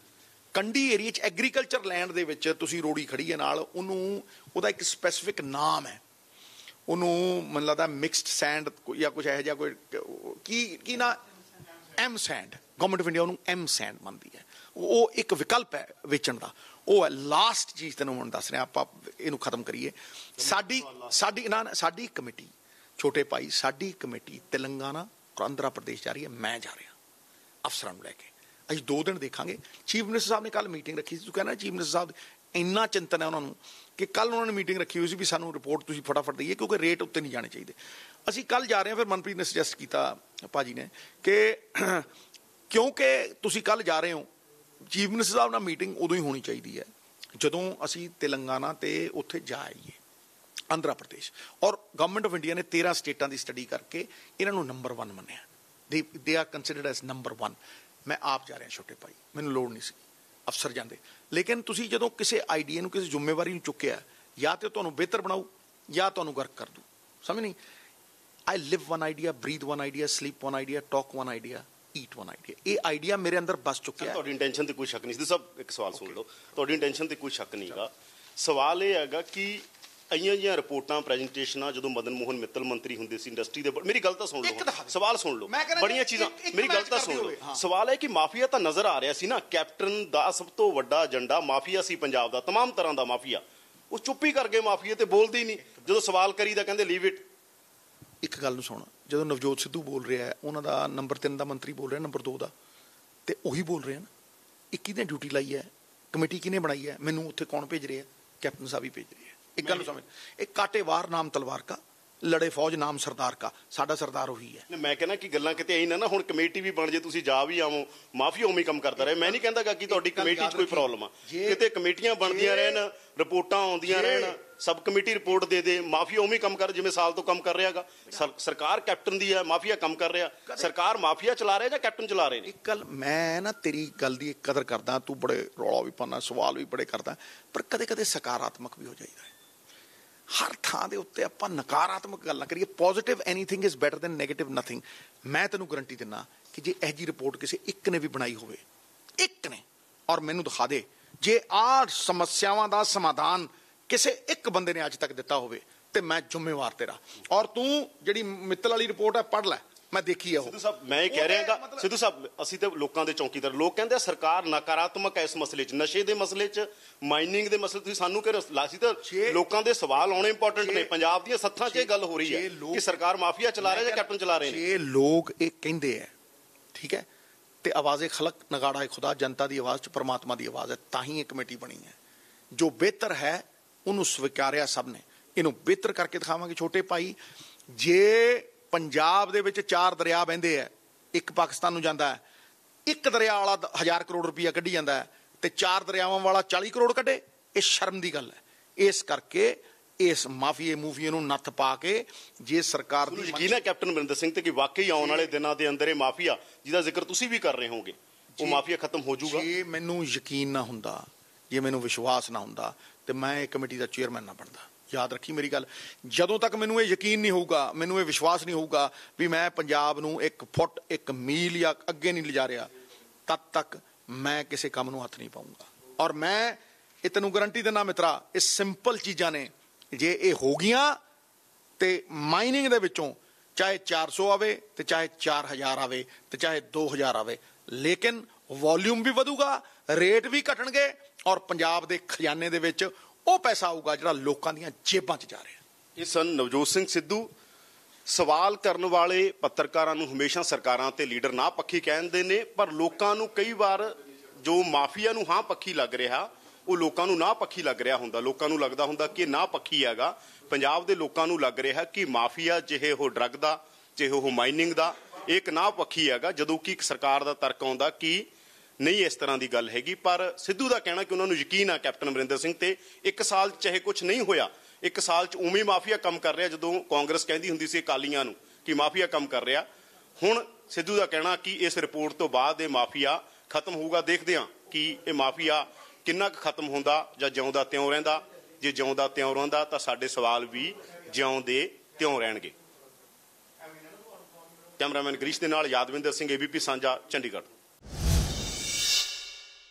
ਕੰਡੀ ਏਰੀਆ 'ਚ ਐਗਰੀਕਲਚਰ ਲੈਂਡ ਦੇ ਵਿੱਚ ਤੁਸੀਂ ਰੋੜੀ ਖੜੀ ਹੈ ਨਾਲ ਉਹਨੂੰ ਉਹਦਾ ਇੱਕ ਸਪੈਸੀਫਿਕ ਨਾਮ ਹੈ। ਉਹਨੂੰ ਮੈਨੂੰ ਲੱਗਦਾ ਮਿਕਸਡ ਸੈਂਡ ਜਾਂ ਕੁਝ ਇਹੋ ਜਿਹਾ ਕੋਈ ਕੀ ਕੀ ਨਾ? M sand government of India ਉਹਨੂੰ ਐਮ ਸੈਂਡ ਮੰਨਦੀ ਹੈ। ਉਹ ਇੱਕ ਵਿਕਲਪ ਹੈ ਵੇਚਣ ਦਾ। ਉਹ ਹੈ ਲਾਸਟ ਚੀਜ਼ ਤੈਨੂੰ ਹੁਣ ਦੱਸ ਰਿਹਾ ਆਪਾਂ ਇਹਨੂੰ ਖਤਮ ਕਰੀਏ। ਸਾਡੀ ਸਾਡੀ ਨਾ, ਸਾਡੀ ਕਮੇਟੀ ਛੋਟੇ ਭਾਈ ਸਾਡੀ ਕਮੇਟੀ ਤੇਲੰਗਾਨਾ ਔਰ ਆਂਧਰਾ ਪ੍ਰਦੇਸ਼ ਜਾ ਰਹੀ ਹੈ ਮੈਂ ਜਾ ਰਿਹਾ। ਅਫਸਰਾਂ ਨੂੰ ਲੈ ਕੇ। ਅਸੀਂ ਦੋ ਦਿਨ ਦੇਖਾਂਗੇ। ਚੀਫ ਮਿਨਿਸਟਰ ਸਾਹਿਬ ਨੇ ਕੱਲ ਮੀਟਿੰਗ ਰੱਖੀ ਸੀ। ਤੁਸੀਂ ਕਹਿੰਦਾ ਚੀਫ ਮਿਨਿਸਟਰ ਸਾਹਿਬ ਇੰਨਾ ਚਿੰਤਨ ਹੈ ਉਹਨਾਂ ਨੂੰ ਕਿ ਕੱਲ ਉਹਨਾਂ ਨੇ ਮੀਟਿੰਗ ਰੱਖੀ ਹੋਈ ਸੀ ਵੀ ਸਾਨੂੰ ਰਿਪੋਰਟ ਤੁਸੀਂ ਫਟਾਫਟ ਦਈਏ ਕਿਉਂਕਿ ਰੇਟ ਉੱਤੇ ਨਹੀਂ ਜਾਣੇ ਚਾਹੀਦੇ। ਅਸੀਂ ਕੱਲ ਜਾ ਰਹੇ ਹਾਂ, ਫਿਰ ਮਨਪ੍ਰੀਤ ਨੇ ਸੁਜੈਸਟ ਕੀਤਾ ਭਾਜੀ ਨੇ ਕਿ ਕਿਉਂਕਿ ਤੁਸੀਂ ਕੱਲ ਜਾ ਰਹੇ ਹੋ, ਚੀਫ ਮਿਨਿਸਟਰ ਸਾਹਿਬ ਨਾਲ ਮੀਟਿੰਗ ਉਦੋਂ ਹੀ ਹੋਣੀ ਚਾਹੀਦੀ ਹੈ, ਜਦੋਂ ਅਸੀਂ ਤੇਲੰਗਾਨਾ ਤੇ ਉੱਥੇ ਜਾ ਆਈਏ, ਆਂਧਰਾ ਪ੍ਰਦੇਸ਼। ਔਰ ਗਵਰਨਮੈਂਟ ਆਫ ਇੰਡੀਆ ਨੇ 13 ਸਟੇਟਾਂ ਦੀ ਸਟੱਡੀ ਕਰਕੇ ਇਹਨਾਂ ਨੂੰ ਨੰਬਰ 1 ਮੰਨਿਆ। ਦੇ they are considered S number 1 ਮੈਂ ਆਪ ਜਾ ਰਿਹਾ ਛੋਟੇ ਭਾਈ ਮੈਨੂੰ ਲੋੜ ਨਹੀਂ ਸੀ ਅਫਸਰ ਜਾਂਦੇ ਲੇਕਿਨ ਤੁਸੀਂ ਜਦੋਂ ਕਿਸੇ ਆਈਡੀਆ ਨੂੰ ਕਿਸੇ ਜ਼ਿੰਮੇਵਾਰੀ ਨੂੰ ਚੁੱਕਿਆ ਜਾਂ ਤੇ ਤੁਹਾਨੂੰ ਬਿਹਤਰ ਬਣਾਊ ਜਾਂ ਤੁਹਾਨੂੰ ਗਰਕ ਕਰ ਦੂ ਸਮਝ ਨਹੀਂ ਆਈ live one idea breathe one idea sleep one idea talk one idea eat one idea ਇਹ ਆਈਡੀਆ ਮੇਰੇ ਅੰਦਰ ਬਸ ਚੁੱਕਿਆ ਹੈ ਤੁਹਾਡੀ ਇੰਟੈਂਸ਼ਨ ਤੇ ਕੋਈ ਸ਼ੱਕ ਨਹੀਂ ਸਿੱਧੂ ਸਾਹਿਬ ਇੱਕ ਸਵਾਲ ਸੁਣ ਲਓ ਤੁਹਾਡੀ ਇੰਟੈਂਸ਼ਨ ਤੇ ਕੋਈ ਸ਼ੱਕ ਨਹੀਂਗਾ ਸਵਾਲ ਇਹ ਹੈਗਾ ਕਿ ਅਈਆਂ ਜੀਆਂ ਰਿਪੋਰਟਾਂ ਪ੍ਰੈਜੈਂਟੇਸ਼ਨਾਂ ਜਦੋਂ ਮਦਨ ਮੋਹਨ ਮਿੱਤਲ ਮੰਤਰੀ ਹੁੰਦੇ ਸੀ ਇੰਡਸਟਰੀ ਦੇ ਬ- ਮੇਰੀ ਗੱਲ ਤਾਂ ਸੁਣ ਇੱਕ ਲਓ ਦਫ਼ਾ। ਸਵਾਲ ਸੁਣ ਲਓ ਮੈਂ ਕਹਿੰਦਾ ਬੜੀਆਂ ਇੱਕ- ਚੀਜ਼ਾਂ ਇੱਕ- ਇੱਕ ਮੇਰੀ ਗੱਲ ਮੈਚ ਤਾਂ ਕਰਦੀ ਸੁਣ ਹੋਵੇ, ਲਓ ਹਾਂ। ਸਵਾਲ ਹੈ ਕਿ ਮਾਫੀਆ ਤਾਂ ਨਜ਼ਰ ਆ ਰਿਹਾ ਸੀ ਨਾ ਕੈਪਟਨ ਦਾ ਸਭ ਤੋਂ ਵੱਡਾ ਏਜੰਡਾ ਮਾਫੀਆ ਸੀ ਪੰਜਾਬ ਦਾ तमाम ਤਰ੍ਹਾਂ ਦਾ ਮਾਫੀਆ ਉਹ ਚੁੱਪ ਹੀ ਕਰ ਗਏ ਮਾਫੀਆ ਤੇ ਬੋਲਦੇ ਹੀ ਨਹੀਂ ਜਦੋਂ ਸਵਾਲ ਕਰੀਦਾ ਕਹਿੰਦੇ ਲੀਵ ਇਟ ਇੱਕ ਗੱਲ ਨੂੰ ਸੁਣ ਜਦੋਂ ਨਵਜੋਤ ਸਿੱਧੂ ਬੋਲ ਰਿਹਾ ਹੈ ਉਹਨਾਂ ਦਾ ਨੰਬਰ 3 ਦਾ ਮੰਤਰੀ ਬੋਲ ਰਿਹਾ ਨੰਬਰ 2 ਦਾ ਤੇ ਉਹੀ ਬੋਲ ਰਹੇ ਹਨ ਇਹ ਕਿਹਨੇ ਡਿਊਟੀ ਲਾਈ ਹੈ ਕਮੇਟੀ ਕਿਹਨੇ ਬਣਾਈ ਹੈ ਮੈਨੂੰ ਉੱਥੇ ਕੌਣ ਭੇਜ ਰਿਹਾ ਕੈਪਟਨ ਸਾਹਿਬ ਹੀ ਭੇਜ ਰਹੇ ਹੈ ਇੱਕ ਗੱਲ ਸਮਝ ਇਹ ਕਾਟੇ ਵਾਰ ਨਾਮ ਤਲਵਾਰ ਕਾ ਲੜੇ ਫੌਜ ਨਾਮ ਸਰਦਾਰ ਕਾ ਸਾਡਾ ਸਰਦਾਰ ਉਹੀ ਹੈ। ਮੈਂ ਕਹਿੰਦਾ ਕਿ ਗੱਲਾਂ ਕਿਤੇ ਐਂ ਨਾ ਨਾ ਹੁਣ ਕਮੇਟੀ ਵੀ ਬਣ ਜੇ ਤੁਸੀਂ ਜਾ ਵੀ ਆਵੋ ਮਾਫੀ ਹੀ ਕੰਮ ਕਰਦਾ ਰਹੇ। ਮੈਂ ਨਹੀਂ ਕਹਿੰਦਾਗਾ ਕਿ ਤੁਹਾਡੀ ਕਮੇਟੀ 'ਚ ਕੋਈ ਪ੍ਰੋਬਲਮ ਆ। ਕਿਤੇ ਕਮੇਟੀਆਂ ਬਣਦੀਆਂ ਰਹਿਣ ਰਿਪੋਰਟਾਂ ਆਉਂਦੀਆਂ ਰਹਿਣ ਸਬ ਕਮੇਟੀ ਰਿਪੋਰਟ ਦੇ ਦੇ ਮਾਫੀਆ ਹੀ ਕੰਮ ਕਰ ਜਿਵੇਂ ਸਾਲ ਤੋਂ ਕੰਮ ਕਰ ਰਿਹਾਗਾ ਸਰਕਾਰ ਕੈਪਟਨ ਦੀ ਹੈ ਮਾਫੀਆ ਕੰਮ ਕਰ ਰਿਹਾ। ਸਰਕਾਰ ਮਾਫੀਆ ਚਲਾ ਰਿਹਾ ਜਾਂ ਕੈਪਟਨ ਚਲਾ ਰਹੇ ਨੇ? ਇੱਕ ਗੱਲ ਮੈਂ ਨਾ ਤੇਰੀ ਗੱਲ ਦੀ ਕਦਰ ਕਰਦਾ ਤੂੰ ਬੜੇ ਰੌਲਾ ਵੀ ਪਾਉਂਦਾ ਸਵਾਲ ਵੀ ਬੜੇ ਕਰਦਾ ਪਰ ਕਦੇ ਕਦੇ ਸਕਾਰਾਤਮਕ ਵੀ ਹੋ ਜਾਈਦਾ ਹਰ ਥਾਂ ਦੇ ਉੱਤੇ ਆਪਾਂ ਨਕਾਰਾਤਮਕ ਗੱਲਾਂ ਕਰੀਏ positive anything is better than negative nothing ਮੈਂ ਤੈਨੂੰ ਗਰੰਟੀ ਦਿੰਨਾ ਕਿ ਜੇ ਇਹ ਜੀ ਰਿਪੋਰਟ ਕਿਸੇ ਇੱਕ ਨੇ ਵੀ ਬਣਾਈ ਹੋਵੇ, ਇੱਕ ਨੇ, ਔਰ ਮੈਨੂੰ ਦਿਖਾ ਦੇ, ਜੇ ਆਹ ਸਮੱਸਿਆਵਾਂ ਦਾ ਸਮਾਧਾਨ ਕਿਸੇ ਇੱਕ ਬੰਦੇ ਨੇ ਅੱਜ ਤੱਕ ਦਿੱਤਾ ਹੋਵੇ, ਤੇ ਮੈਂ ਜ਼ਿੰਮੇਵਾਰ ਤੇਰਾ। ਔਰ ਤੂੰ ਜਿਹੜੀ ਮਿੱਤਲ ਵਾਲੀ ਰਿਪੋਰਟ ਹੈ, ਪੜ੍ਹ ਲੈ ਮੈਂ ਦੇਖੀ ਹੈ ਉਹ। ਸਿੱਧੂ ਸਾਹਿਬ ਮੈਂ ਇਹ ਕਹਿ ਰਿਹਾਗਾ ਸਿੱਧੂ ਸਾਹਿਬ ਅਸੀਂ ਤੇ ਲੋਕਾਂ ਦੇ ਚੌਕੀਦਾਰ ਲੋਕ ਕਹਿੰਦੇ ਆ ਸਰਕਾਰ ਨਕਾਰਾਤਮਕ ਹੈ ਇਸ ਮਸਲੇ 'ਚ ਨਸ਼ੇ ਦੇ ਮਸਲੇ 'ਚ ਮਾਈਨਿੰਗ ਦੇ ਮਸਲੇ ਤੁਸੀਂ ਸਾਨੂੰ ਕਿ ਲਾਸੀ ਤਾਂ ਲੋਕਾਂ ਦੇ ਸਵਾਲ ਆਉਣੇ ਇੰਪੋਰਟੈਂਟ ਨੇ ਪੰਜਾਬ ਦੀਆਂ ਸੱਥਾਂ 'ਚ ਇਹ ਗੱਲ ਹੋ ਰਹੀ ਹੈ ਕਿ ਸਰਕਾਰ ਮਾਫੀਆ ਚਲਾ ਰਿਹਾ ਜਾਂ ਕੈਪਟਨ ਚਲਾ ਰਹੇ ਨੇ? ਜੇ ਲੋਕ ਇਹ ਕਹਿੰਦੇ ਆ ਠੀਕ ਹੈ ਤੇ ਆਵਾਜ਼ੇ ਖਲਕ ਨਗਾੜਾ ਖੁਦਾ ਜਨਤਾ ਦੀ ਆਵਾਜ਼ ਚ ਪਰਮਾਤਮਾ ਦੀ ਆਵਾਜ਼ ਹੈ ਤਾਂ ਹੀ ਇਹ ਕਮੇਟੀ ਬਣੀ ਹੈ। ਜੋ ਬਿਹਤਰ ਹੈ ਉਹਨੂੰ ਸਵੀਕਾਰਿਆ ਸਭ ਨੇ। ਇਹਨੂੰ ਬਿਹਤਰ ਕਰਕੇ ਦਿਖਾਵਾਂਗੇ ਛੋਟੇ ਭਾਈ। ਜੇ ਪੰਜਾਬ ਦੇ ਵਿੱਚ ਚਾਰ ਦਰਿਆ ਵਹਿੰਦੇ ਆ ਇੱਕ ਪਾਕਿਸਤਾਨ ਨੂੰ ਜਾਂਦਾ ਹੈ। ਇੱਕ ਦਰਿਆ ਵਾਲਾ 1000 ਕਰੋੜ ਰੁਪਈਆ ਕੱਢੀ ਜਾਂਦਾ ਹੈ ਤੇ ਚਾਰ ਦਰਿਆਵਾਂ ਵਾਲਾ 40 ਕਰੋੜ ਕੱਢੇ। ਇਹ ਸ਼ਰਮ ਦੀ ਗੱਲ ਹੈ। ਇਸ ਕਰਕੇ ਇਸ ਮਾਫੀਏ ਮੂਫੀਏ ਨੂੰ ਨੱਥ ਪਾ ਕੇ ਜੇ ਸਰਕਾਰ ਦੀ ਯਕੀਨ ਹੈ ਕੈਪਟਨ ਅਮਰਿੰਦਰ ਸਿੰਘ ਤੇ ਕਿ ਵਾਕਈ ਆਉਣ ਵਾਲੇ ਦਿਨਾਂ ਦੇ ਅੰਦਰ ਇਹ ਮਾਫੀਆ ਜਿਹਦਾ ਜ਼ਿਕਰ ਤੁਸੀਂ ਵੀ ਕਰ ਰਹੇ ਹੋਗੇ ਉਹ ਮਾਫੀਆ ਖਤਮ ਹੋ ਜਾਊਗਾ? ਜੇ ਮੈਨੂੰ ਯਕੀਨ ਨਾ ਹੁੰਦਾ ਜੇ ਮੈਨੂੰ ਵਿਸ਼ਵਾਸ ਨਾ ਹੁੰਦਾ ਤੇ ਮੈਂ ਇਹ ਕਮੇਟੀ ਦਾ ਚੇਅਰਮੈਨ ਨਾ ਬਣਦਾ। ਯਾਦ ਰੱਖੀ ਮੇਰੀ ਗੱਲ। ਜਦੋਂ ਤੱਕ ਮੈਨੂੰ ਇਹ ਯਕੀਨ ਨਹੀਂ ਹੋਊਗਾ, ਮੈਨੂੰ ਇਹ ਵਿਸ਼ਵਾਸ ਨਹੀਂ ਹੋਊਗਾ ਵੀ ਮੈਂ ਪੰਜਾਬ ਨੂੰ ਇੱਕ ਫੁੱਟ, ਇੱਕ ਮੀਲ ਜਾਂ ਅੱਗੇ ਨਹੀਂ ਲਿਜਾ ਰਿਹਾ, ਤਦ ਤੱਕ ਮੈਂ ਕਿਸੇ ਕੰਮ ਨੂੰ ਹੱਥ ਨਹੀਂ ਪਾਉਂਗਾ ਔਰ ਮੈਂ, ਇਹ ਤੈਨੂੰ ਗਾਰੰਟੀ ਦਿੰਦਾ ਮਿੱਤਰਾ, ਇਹ ਸਿੰਪਲ ਚੀਜ਼ਾਂ ਨੇ। ਜੇ ਇਹ ਹੋ ਗਈਆਂ, ਤੇ ਮਾਈਨਿੰਗ ਦੇ ਵਿੱਚੋਂ ਚਾਹੇ 400 ਆਵੇ ਤੇ ਚਾਹੇ 4000 ਆਵੇ ਤੇ ਚਾਹੇ 2000 ਆਵੇ, ਲੇਕਿਨ ਵੋਲਿਊਮ ਵੀ ਵਧੂਗਾ ਰੇਟ ਵੀ ਘਟਣਗੇ ਔਰ ਪੰਜਾਬ ਦੇ ਖਜ਼ਾਨੇ ਦੇ ਵਿੱਚ ਉਹ ਪੈਸਾ ਆਊਗਾ ਜਿਹੜਾ ਲੋਕਾਂ ਦੀਆਂ ਜੇਬਾਂ 'ਚ ਜਾ ਰਿਹਾ। ਇਹ ਸਨ ਨਵਜੋਤ ਸਿੰਘ ਸਿੱਧੂ। ਸਵਾਲ ਕਰਨ ਵਾਲੇ ਪੱਤਰਕਾਰਾਂ ਨੂੰ ਹਮੇਸ਼ਾ ਸਰਕਾਰਾਂ ਤੇ ਲੀਡਰ ਨਾ ਪੱਖੀ ਕਹਿੰਦੇ ਨੇ, ਪਰ ਲੋਕਾਂ ਨੂੰ ਕਈ ਵਾਰ ਜੋ ਮਾਫੀਆ ਨੂੰ ਹਾਂ ਪੱਖੀ ਲੱਗ ਰਿਹਾ, ਉਹ ਲੋਕਾਂ ਨੂੰ ਨਾ ਪੱਖੀ ਲੱਗ ਰਿਹਾ ਹੁੰਦਾ। ਲੋਕਾਂ ਨੂੰ ਲੱਗਦਾ ਹੁੰਦਾ ਕਿ ਨਾ ਪੱਖੀ ਹੈਗਾ। ਪੰਜਾਬ ਦੇ ਲੋਕਾਂ ਨੂੰ ਲੱਗ ਰਿਹਾ ਕਿ ਮਾਫੀਆ ਜਿਹੇ ਉਹ ਡਰੱਗ ਦਾ ਜਿਹੇ ਉਹ ਮਾਈਨਿੰਗ ਦਾ ਇੱਕ ਨਾ ਪੱਖੀ ਹੈਗਾ, ਜਦੋਂ ਕਿ ਇੱਕ ਸਰਕਾਰ ਦਾ ਤਰਕ ਆਉਂਦਾ ਕਿ ਨਹੀਂ ਇਸ ਤਰ੍ਹਾਂ ਦੀ ਗੱਲ ਹੈਗੀ, ਪਰ ਸਿੱਧੂ ਦਾ ਕਹਿਣਾ ਕਿ ਉਹਨਾਂ ਨੂੰ ਯਕੀਨ ਆ ਕੈਪਟਨ ਅਮਰਿੰਦਰ ਸਿੰਘ ਤੇ, ਇੱਕ ਸਾਲ ਚਾਹੇ ਕੁਝ ਨਹੀਂ ਹੋਇਆ, ਇੱਕ ਸਾਲ ਚ ਉਵੇਂ ਮਾਫੀਆ ਕੰਮ ਕਰ ਰਿਹਾ ਜਦੋਂ ਕਾਂਗਰਸ ਕਹਿੰਦੀ ਹੁੰਦੀ ਸੀ ਅਕਾਲੀਆਂ ਨੂੰ ਕਿ ਮਾਫੀਆ ਕੰਮ ਕਰ ਰਿਹਾ। ਹੁਣ ਸਿੱਧੂ ਦਾ ਕਹਿਣਾ ਕਿ ਇਸ ਰਿਪੋਰਟ ਤੋਂ ਬਾਅਦ ਇਹ ਮਾਫੀਆ ਖਤਮ ਹੋਊਗਾ, ਦੇਖਦੇ ਹਾਂ ਕਿ ਇਹ ਮਾਫੀਆ ਕਿੰਨਾ ਕੁ ਖਤਮ ਹੁੰਦਾ ਜਾਂ ਜਿਉਂਦਾ ਤਿਉਂ ਰਹਿੰਦਾ। ਜੇ ਜਿਉਂਦਾ ਤਿਉਂ ਰਹਿੰਦਾ ਤਾਂ ਸਾਡੇ ਸਵਾਲ ਵੀ ਜਿਉਂਦੇ ਤਿਉਂ ਰਹਿਣਗੇ। ਕੈਮਰਾਮੈਨ ਗ੍ਰੀਸ਼ ਦੇ ਨਾਲ ਯਾਦਵਿੰਦਰ ਸਿੰਘ, ਏਬੀਪੀ ਸਾਂਝਾ, ਚੰਡੀਗੜ੍ਹ।